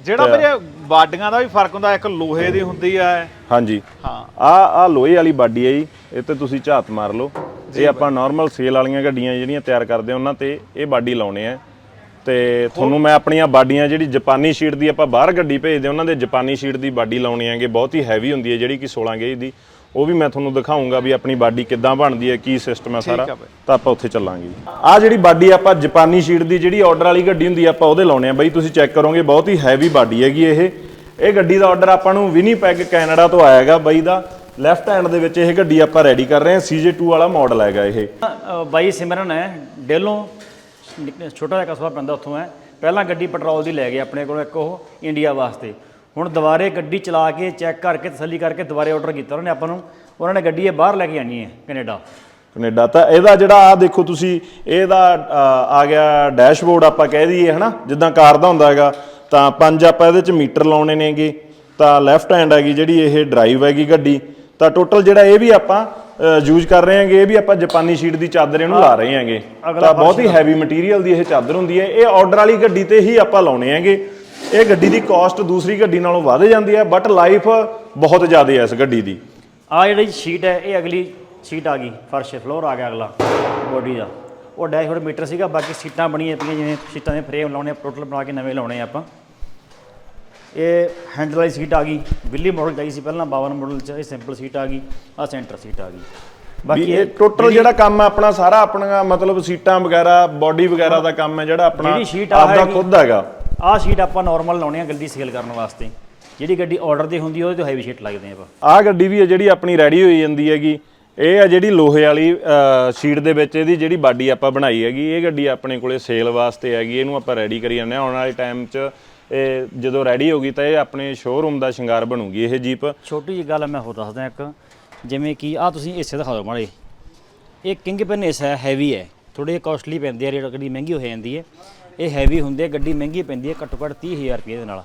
ਜਿਹੜਾ ਵੀਰੇ ਬਾਡੀਆਂ ਦਾ ਵੀ ਫ਼ਰਕ ਹੁੰਦਾ ਇੱਕ ਲੋਹੇ ਦੀ ਹੁੰਦੀ ਹੈ ਹਾਂਜੀ। ਹਾਂ। ਆ ਆ ਲੋਹੇ ਵਾਲੀ ਬਾਡੀ ਹੈ ਜੀ ਇਹ ਤੇ ਤੁਸੀਂ ਝਾਤ ਮਾਰ ਲਓ। ਇਹ ਆਪਾਂ ਨਾਰਮਲ ਸੇਲ ਵਾਲੀਆਂ ਗੱਡੀਆਂ ਜਿਹੜੀਆਂ ਤਿਆਰ ਕਰਦੇ ਉਹਨਾਂ ਤੇ ਇਹ ਬਾਡੀ ਲਾਉਣੇ ਆ। ਤੇ ਤੁਹਾਨੂੰ ਮੈਂ ਆਪਣੀਆਂ ਬਾਡੀਆਂ ਜਿਹੜੀ ਜਾਪਾਨੀ ਸ਼ੀਟ ਦੀ ਆਪਾਂ ਬਾਹਰ ਗੱਡੀ ਭੇਜਦੇ ਉਹਨਾਂ ਦੇ ਜਾਪਾਨੀ ਸ਼ੀਟ ਦੀ ਬਾਡੀ ਲਾਉਣੀ ਆਂਗੇ ਬਹੁਤ ਹੀ ਹੈਵੀ ਹੁੰਦੀ ਹੈ ਜਿਹੜੀ ਕਿ 16 ਗੇਜ ਦੀ। ਉਹ ਵੀ ਮੈਂ ਤੁਹਾਨੂੰ ਦਿਖਾਉਂਗਾ ਵੀ ਆਪਣੀ ਬਾਡੀ ਕਿੱਦਾਂ ਬਣਦੀ ਹੈ ਕੀ ਸਿਸਟਮ ਹੈ ਸਾਰਾ। ਤਾਂ ਆਪਾਂ ਉੱਥੇ ਚੱਲਾਂਗੇ ਆ ਜਿਹੜੀ ਬਾਡੀ ਆਪਾਂ ਜਾਪਾਨੀ ਸ਼ੀਟ ਦੀ ਜਿਹੜੀ ਆਰਡਰ ਵਾਲੀ ਗੱਡੀ ਹੁੰਦੀ ਆਪਾਂ ਉਹਦੇ ਲਾਉਣੇ ਆ ਬਾਈ। ਤੁਸੀਂ ਚੈੱਕ ਕਰੋਗੇ ਬਹੁਤ ਹੀ ਹੈਵੀ ਬਾਡੀ ਹੈਗੀ ਇਹ। ਇਹ ਗੱਡੀ ਦਾ ਆਰਡਰ ਆਪਾਂ ਨੂੰ ਵਿਨੀਪੈਗ ਕੈਨੇਡਾ ਤੋਂ ਆਇਆ ਹੈਗਾ ਬਾਈ ਦਾ। ਲੈਫਟ ਹੈਂਡ ਦੇ ਵਿੱਚ ਇਹ ਗੱਡੀ ਆਪਾਂ ਰੈਡੀ ਕਰ ਰਹੇ ਹਾਂ। CJ2 ਵਾਲਾ ਮਾਡਲ ਹੈਗਾ ਇਹ। ਬਾਈ ਸਿਮਰਨ ਹੈ ਡੇਲੋਂ ਛੋਟਾ ਜਿਹਾ ਕਸਬਾ ਪੈਂਦਾ ਉੱਥੋਂ ਹੈ। ਪਹਿਲਾਂ ਗੱਡੀ ਪੈਟਰੋਲ ਦੀ ਲੈ ਗਏ ਆਪਣੇ ਕੋਲ ਇੱਕ ਉਹ ਇੰਡੀਆ ਵਾਸਤੇ। ਹੁਣ ਦੁਬਾਰੇ ਗੱਡੀ ਚਲਾ ਕੇ ਚੈੱਕ ਕਰਕੇ ਤਸੱਲੀ ਕਰਕੇ ਦੁਬਾਰੇ ਆਰਡਰ ਕੀਤਾ ਉਹਨਾਂ ਨੇ ਆਪਾਂ ਨੂੰ। ਉਹਨਾਂ ਨੇ ਗੱਡੀ ਇਹ ਬਾਹਰ ਲੈ ਕੇ ਆਣੀ ਹੈ ਕੈਨੇਡਾ। ਕੈਨੇਡਾ ਤਾਂ ਇਹਦਾ ਜਿਹੜਾ ਆ ਦੇਖੋ ਤੁਸੀਂ ਇਹਦਾ ਆ ਗਿਆ ਡੈਸ਼ਬੋਰਡ ਆਪਾਂ ਕਹਿ ਦਈਏ ਹਨਾ? ਜਿੱਦਾਂ ਕਾਰ ਦਾ ਹੁੰਦਾ ਹੈਗਾ ਤਾਂ ਪੰਜ ਆਪਾਂ ਇਹਦੇ ਚ ਮੀਟਰ ਲਾਉਣੇ ਨੇਗੇ ਤਾਂ ਲੈਫਟ ਹੈਂਡ ਹੈਗੀ ਜਿਹੜੀ ਇਹ ਡਰਾਈਵ ਹੈਗੀ ਗੱਡੀ ਤਾਂ ਟੋਟਲ ਜਿਹੜਾ ਇਹ ਵੀ ਆਪਾਂ ਯੂਜ਼ ਕਰ ਰਹੇ ਹਾਂਗੇ ਇਹ ਵੀ ਆਪਾਂ ਜਾਪਾਨੀ ਸ਼ੀਟ ਦੀ ਚਾਦਰ ਇਹਨੂੰ ਲਾ ਰਹੇ ਹਾਂਗੇ। ਤਾਂ ਬਹੁਤ ਹੀ ਹੈਵੀ ਮਟੀਰੀਅਲ ਦੀ ਇਹ ਚਾਦਰ ਹੁੰਦੀ ਹੈ। ਇਹ ਆਰਡਰ ਵਾਲੀ ਗੱਡੀ ਤੇ ਹੀ ਆਪਾਂ ਲਾਉਣੇ ਹੈਗੇ। ਇਹ ਗੱਡੀ ਦੀ ਕਾਸਟ ਦੂਸਰੀ ਗੱਡੀ ਨਾਲੋਂ ਵੱਧ ਜਾਂਦੀ ਹੈ ਬਟ ਲਾਈਫ ਬਹੁਤ ਜ਼ਿਆਦਾ ਹੈ ਇਸ ਗੱਡੀ ਦੀ। ਆ ਜਿਹੜੀ ਸ਼ੀਟ ਹੈ, ਇਹ ਅਗਲੀ ਸ਼ੀਟ ਆ ਗਈ, ਫਰਸ਼ ਫਲੋਰ ਆ ਗਿਆ ਅਗਲਾ ਬੋਡੀ ਦਾ। ਉਹ ਡੈਸ਼ਬੋਰਡ ਮੀਟਰ ਸੀਗਾ, ਬਾਕੀ ਸੀਟਾਂ ਬਣੀਆਂ ਪਈਆਂ ਜਿਵੇਂ ਸੀਟਾਂ ਦੇ ਫਰੇਮ ਲਾਉਣੇ ਟੋਟਲ ਬਣਾ ਕੇ ਨਵੇਂ ਲਾਉਣੇ ਆਪਾਂ। ਇਹ ਹੈਂਡਲ ਵਾਲੀ ਸੀਟ ਆ ਗਈ ਬਿੱਲੀ ਮਾਡਲ ਚਾਹੀ ਸੀ ਪਹਿਲਾਂ 52 ਮਾਡਲ ਚ, ਇਹ ਸਿੰਪਲ ਸੀਟ ਆ ਗਈ ਆ ਸੈਂਟਰ ਸੀਟ ਆ ਗਈ। ਬਾਕੀ ਇਹ ਟੋਟਲ ਜਿਹੜਾ ਕੰਮ ਹੈ ਆਪਣਾ ਸਾਰਾ ਆਪਣਾ ਮਤਲਬ ਸੀਟਾਂ ਵਗੈਰਾ ਬਾਡੀ ਵਗੈਰਾ ਦਾ ਕੰਮ ਹੈ ਜਿਹੜਾ ਆਪਣਾ ਆ ਆਪਦਾ ਖੁਦ ਹੈਗਾ। ਆਹ ਸ਼ੀਟ ਆਪਾਂ ਨਾਰਮਲ ਲਾਉਣੇ ਆ ਗੱਡੀ ਸੇਲ ਕਰਨ ਵਾਸਤੇ। ਜਿਹੜੀ ਗੱਡੀ ਆਰਡਰ ਤੇ ਹੁੰਦੀ ਆ, ਉਹਦੇ ਤੋਂ ਹੈਵੀ ਸ਼ੀਟ ਲੱਗਦੇ ਆ ਆਪਾਂ। ਆਹ ਗੱਡੀ ਵੀ ਹੈ ਜਿਹੜੀ ਆਪਣੀ ਰੈਡੀ ਹੋਈ ਜਾਂਦੀ ਹੈਗੀ। ਇਹ ਆ ਜਿਹੜੀ ਲੋਹੇ ਵਾਲੀ ਸ਼ੀਟ ਦੇ ਵਿੱਚ ਇਹਦੀ ਜਿਹੜੀ ਬਾਡੀ ਆਪਾਂ ਬਣਾਈ ਹੈਗੀ ਇਹ ਗੱਡੀ ਆਪਣੇ ਕੋਲੇ ਸੇਲ ਵਾਸਤੇ ਹੈਗੀ ਇਹਨੂੰ ਆਪਾਂ ਰੈਡੀ ਕਰੀ ਜਾਂਦੇ ਹਾਂ ਆਉਣ ਵਾਲੇ ਟਾਈਮ 'ਚ ਇਹ ਜਦੋਂ ਰੈਡੀ ਹੋ ਗਈ ਤਾਂ ਇਹ ਆਪਣੇ ਸ਼ੋਰੂਮ ਦਾ ਸ਼ਿੰਗਾਰ ਬਣੂਗੀ ਇਹ ਜੀਪ ਛੋਟੀ ਜਿਹੀ ਗੱਲ ਮੈਂ ਹੋਰ ਦੱਸਦਾ ਇੱਕ। ਜਿਵੇਂ ਕਿ ਆ ਤੁਸੀਂ ਹਿੱਸੇ ਦਿਖਾ ਦਿਓ ਮਾੜੇ ਇਹ ਕਿੰਗ ਪੈਨ ਹੈ ਹੈਵੀ ਹੈ। ਥੋੜੀ ਕਾਸਟਲੀ ਪੈਂਦੀ ਹੈ ਰੇਟ ਗੱਡੀ ਮਹਿੰਗੀ ਹੋ ਜਾਂਦੀ ਹੈ। ਇਹ ਹੈਵੀ ਹੁੰਦੀ ਗੱਡੀ ਮਹਿੰਗੀ ਪੈਂਦੀ ਹੈ ਘੱਟੋ ਘੱਟ 30000 ਰੁਪਏ ਦੇ ਨਾਲ।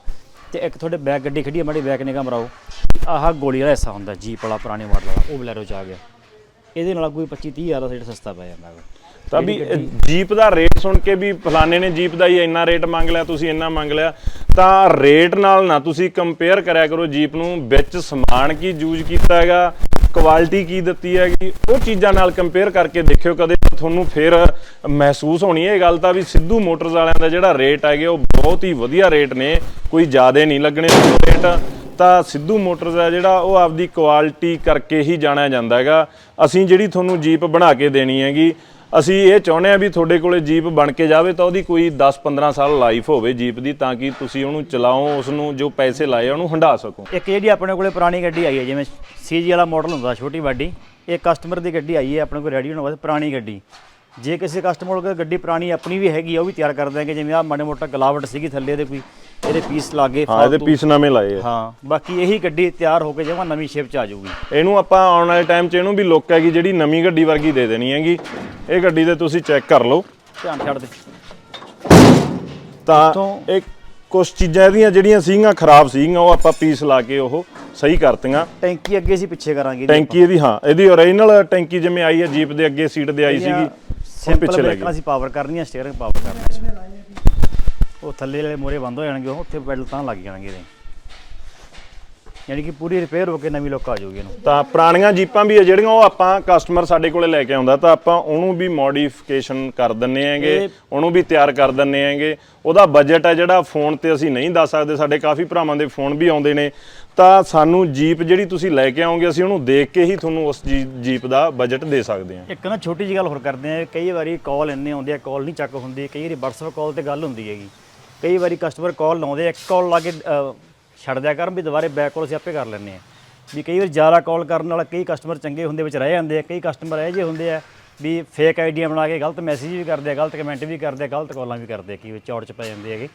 ਤੇ ਇੱਕ ਤੁਹਾਡੇ ਬੈਕ ਗੱਡੀ ਖੜੀ ਹੈ ਮਾੜੀ ਬੈਕ ਨਿਗਾਹ ਮਰਾਓ। ਆਹ ਗੋਲੀ ਵਾਲਾ ਹਿੱਸਾ ਹੁੰਦਾ ਜੀਪ ਵਾਲਾ ਪੁਰਾਣੇ ਮਾਡਲ ਵਾਲਾ ਉਹ ਬਲੈਰੋ ਚ ਆ ਗਿਆ। ਇਹਦੇ ਨਾਲ ਕੋਈ 25 30000 ਦਾ ਰੇਟ ਸਸਤਾ ਪੈ ਜਾਂਦਾ ਹੈ ਤਾਂ ਵੀ ਜੀਪ ਦਾ ਰੇਟ ਸੁਣ ਕੇ ਵੀ ਫਲਾਣੇ ਨੇ ਜੀਪ ਦਾ ਹੀ ਇੰਨਾ ਰੇਟ ਮੰਗ ਲਿਆ ਤੁਸੀਂ ਇੰਨਾ ਮੰਗ ਲਿਆ। ਤਾਂ ਰੇਟ ਨਾਲ ਨਾ ਤੁਸੀਂ ਕੰਪੇਅਰ ਕਰਿਆ ਕਰੋ ਜੀਪ ਨੂੰ ਵਿੱਚ ਸਮਾਨ ਕੀ ਯੂਜ਼ ਕੀਤਾ ਹੈਗਾ ਕੁਆਲਿਟੀ ਕੀ ਦਿੱਤੀ ਹੈਗੀ ਉਹ ਚੀਜ਼ਾਂ ਨਾਲ ਕੰਪੇਅਰ ਕਰਕੇ ਦੇਖਿਓ, ਕਦੇ ਤੁਹਾਨੂੰ ਫਿਰ ਮਹਿਸੂਸ ਹੋਣੀ ਇਹ ਗੱਲ ਤਾਂ ਵੀ ਸਿੱਧੂ ਮੋਟਰਸ ਵਾਲਿਆਂ ਦਾ ਜਿਹੜਾ ਰੇਟ ਹੈਗੇ, ਉਹ ਬਹੁਤ ਹੀ ਵਧੀਆ ਰੇਟ ਨੇ, ਕੋਈ ਜ਼ਿਆਦਾ ਨਹੀਂ ਲੱਗਣੇ ਰੇਟ ਤਾਂ ਸਿੱਧੂ ਮੋਟਰਸ ਹੈ ਜਿਹੜਾ, ਉਹ ਆਪਦੀ ਕੁਆਲਿਟੀ ਕਰਕੇ ਹੀ ਜਾਣਿਆ ਜਾਂਦਾ ਹੈਗਾ। ਅਸੀਂ ਜਿਹੜੀ ਤੁਹਾਨੂੰ ਜੀਪ ਬਣਾ ਕੇ ਦੇਣੀ ਹੈਗੀ ਅਸੀਂ ਇਹ ਚਾਹੁੰਦੇ ਆ ਵੀ ਤੁਹਾਡੇ ਕੋਲੇ ਜੀਪ ਬਣ ਕੇ ਜਾਵੇ ਤਾਂ ਉਹਦੀ ਕੋਈ 10-15 ਸਾਲ ਲਾਈਫ ਹੋਵੇ ਜੀਪ ਦੀ ਤਾਂ ਕਿ ਤੁਸੀਂ ਉਹਨੂੰ ਚਲਾਓ ਉਸ ਨੂੰ ਜੋ ਪੈਸੇ ਲਾਏ ਆ, ਉਹਨੂੰ ਹੰਡਾ ਸਕੋ। ਇੱਕ ਜਿਹੜੀ ਆਪਣੇ ਕੋਲੇ ਪੁਰਾਣੀ ਗੱਡੀ ਆਈ ਹੈ ਜਿਵੇਂ ਸੀਜੀ ਵਾਲਾ ਮਾਡਲ ਹੁੰਦਾ ਛੋਟੀ ਵਾਡੀ। ਇਹ ਕਸਟਮਰ ਦੀ ਗੱਡੀ ਆਈ ਹੈ ਆਪਣੇ ਕੋਲ ਰੈਡੀ ਹੋਣ ਵਾਸਤੇ ਪੁਰਾਣੀ ਗੱਡੀ। ਜੇ ਕਿਸੇ ਕਸਟਮਰ ਕੋਲ ਗੱਡੀ ਪੁਰਾਣੀ ਆਪਣੀ ਵੀ ਹੈਗੀ ਆ ਉਹ ਵੀ ਤਿਆਰ ਕਰ ਦਾਂਗੇ ਜਿਵੇਂ ਆ ਮਾੜੇ ਮੋਟਾ ਗਲਾਵਟ ਸੀਗੀ ਥੱਲੇ ਦੇ ਕੋਈ ਇਹਦੇ ਪੀਸ ਲਾਗੇ ਹਾਂ ਇਹਦੇ ਪੀਸ ਨਵੇਂ ਲਾਏ ਆ। ਹਾਂ ਬਾਕੀ ਇਹੀ ਗੱਡੀ ਤਿਆਰ ਹੋ ਕੇ ਜਮਾ ਨਵੀਂ ਸ਼ੇਪ ਚ ਆ ਜਾਊਗੀ। ਇਹਨੂੰ ਆਪਾਂ ਆਉਣ ਵਾਲੇ ਟਾਈਮ 'ਚ ਇਹਨੂੰ ਵੀ ਲੁੱਕ ਹੈਗੀ ਜਿਹੜੀ ਨਵੀਂ ਗੱਡੀ ਵਰਗੀ ਦੇ ਦੇਣੀ ਹੈਗੀ। ਇਹ ਗੱਡੀ ਦੇ ਤੁਸੀਂ ਚੈੱਕ ਕਰ ਲਓ। ਧਿਆਨ ਛੱਡ ਦੇ। ਤਾਂ ਇਹ ਕੁਝ ਚੀਜ਼ਾਂ ਇਹਦੀਆਂ ਜਿਹੜੀਆਂ ਸੀਗੀਆਂ ਖਰਾਬ ਸੀਗੀਆਂ ਉਹ ਆਪਾਂ ਪੀਸ ਲਾ ਕੇ ਉਹ ਸਹੀ ਕਰਤੀਆਂ। ਟੈਂਕੀ ਅੱਗੇ ਅਸੀਂ ਪਿੱਛੇ ਕਰਾਂਗੇ ਟੈਂਕੀ ਇਹਦੀ ਹਾਂ ਇਹਦੀ ਓਰੀਜਨਲ ਟੈਂਕੀ ਜਿਵੇਂ ਆਈ ਹੈ ਜੀਪ ਦੇ ਅੱਗੇ ਸੀਟ ਦੇ ਆਈ ਸੀਗੀ। ਪਿੱਛੇ ਲੈ ਗਈ ਅਸੀਂ ਪਾਵਰ ਕਰਨੀ ਹੈ ਸਟੀਅਰਿੰਗ ਪਾਵਰ ਕਰਨੀ ਹੈ ਉਹ ਥੱਲੇ ਵਾਲੇ ਮੋਰੇ ਬੰਦ ਹੋ ਜਾਣਗੇ ਉੱਥੇ ਪੈਡਲ ਤਾਂ ਲੱਗ ਜਾਣਗੇ ਇਹਦੇ। ਯਾਨੀ ਕਿ ਪੂਰੀ ਰਿਪੇਅਰ ਹੋ ਕੇ ਨਵੀਂ ਲੁੱਕ ਆ ਜਾਊਗੀ ਇਹਨੂੰ। ਤਾਂ ਪੁਰਾਣੀਆਂ ਜੀਪਾਂ ਵੀ ਆ ਜਿਹੜੀਆਂ ਉਹ ਆਪਾਂ ਕਸਟਮਰ ਸਾਡੇ ਕੋਲੇ ਲੈ ਕੇ ਆਉਂਦਾ ਤਾਂ ਆਪਾਂ ਉਹਨੂੰ ਵੀ ਮੋਡੀਫਿਕੇਸ਼ਨ ਕਰ ਦਿੰਨੇ ਆਂਗੇ ਉਹਨੂੰ ਵੀ ਤਿਆਰ ਕਰ ਦਿੰਨੇ ਆਂਗੇ ਉਹਦਾ ਬਜਟ ਹੈ ਜਿਹੜਾ ਫੋਨ ਤੇ ਅਸੀਂ ਨਹੀਂ ਦੱਸ ਸਕਦੇ ਸਾਡੇ ਕਾਫੀ ਭਰਾਵਾਂ ਦੇ ਫੋਨ ਵੀ ਆਉਂਦੇ ਨੇ। ਤਾਂ ਸਾਨੂੰ ਜੀਪ ਜਿਹੜੀ ਤੁਸੀਂ ਲੈ ਕੇ ਆਓਗੇ ਅਸੀਂ ਉਹਨੂੰ ਦੇਖ ਕੇ ਹੀ ਤੁਹਾਨੂੰ ਉਸ ਜੀ- ਜੀਪ ਦਾ ਬਜਟ ਦੇ ਸਕਦੇ ਹਾਂ। ਇੱਕ ਨਾ ਛੋਟੀ ਜਿਹੀ ਗੱਲ ਹੋਰ ਕਰਦੇ ਆ ਕਈ ਵਾਰੀ ਕਾਲ ਇੰਨੇ ਆਉਂਦੇ ਆ ਕਾਲ ਨਹੀਂ ਚੱਕ ਹੁੰਦੀ ਕਈ ਵਾਰੀ WhatsApp ਕਾਲ ਤੇ ਗੱਲ ਹੁੰਦੀ ਹੈਗੀ। ਕਈ ਵਾਰੀ ਕਸਟਮਰ ਕਾਲ ਲਾਉਂਦੇ ਆ, ਇੱਕ ਕਾਲ ਲਾ ਕੇ ਅਹ, ਛੱਡ ਦਿਆ ਕਰਨ ਵੀ ਦੁਬਾਰੇ ਬੈਕ ਕਾਲ ਅਸੀਂ ਆਪੇ ਕਰ ਲੈਂਦੇ ਆ ਵੀ ਕਈ ਵਾਰੀ ਜ਼ਿਆਦਾ ਕਾਲ ਕਰਨ ਨਾਲ ਕਈ ਕਸਟਮਰ ਚੰਗੇ ਹੁੰਦੇ ਵਿੱਚ ਰਹਿ ਜਾਂਦੇ ਆ ਕਈ ਕਸਟਮਰ ਇਹੋ ਜਿਹੇ ਹੁੰਦੇ ਆ ਵੀ ਫੇਕ ਆਈਡੀਆਂ ਬਣਾ ਕੇ ਗਲਤ ਮੈਸੇਜ ਵੀ ਕਰਦੇ ਆ ਗਲਤ ਕਮੈਂਟ ਵੀ ਕਰਦੇ ਆ ਗਲਤ ਕਾਲਾਂ ਵੀ ਕਰਦੇ ਆ ਕੀ ਚੌੜ ਚ ਪੈ ਜਾਂਦੇ ਹੈਗੇ।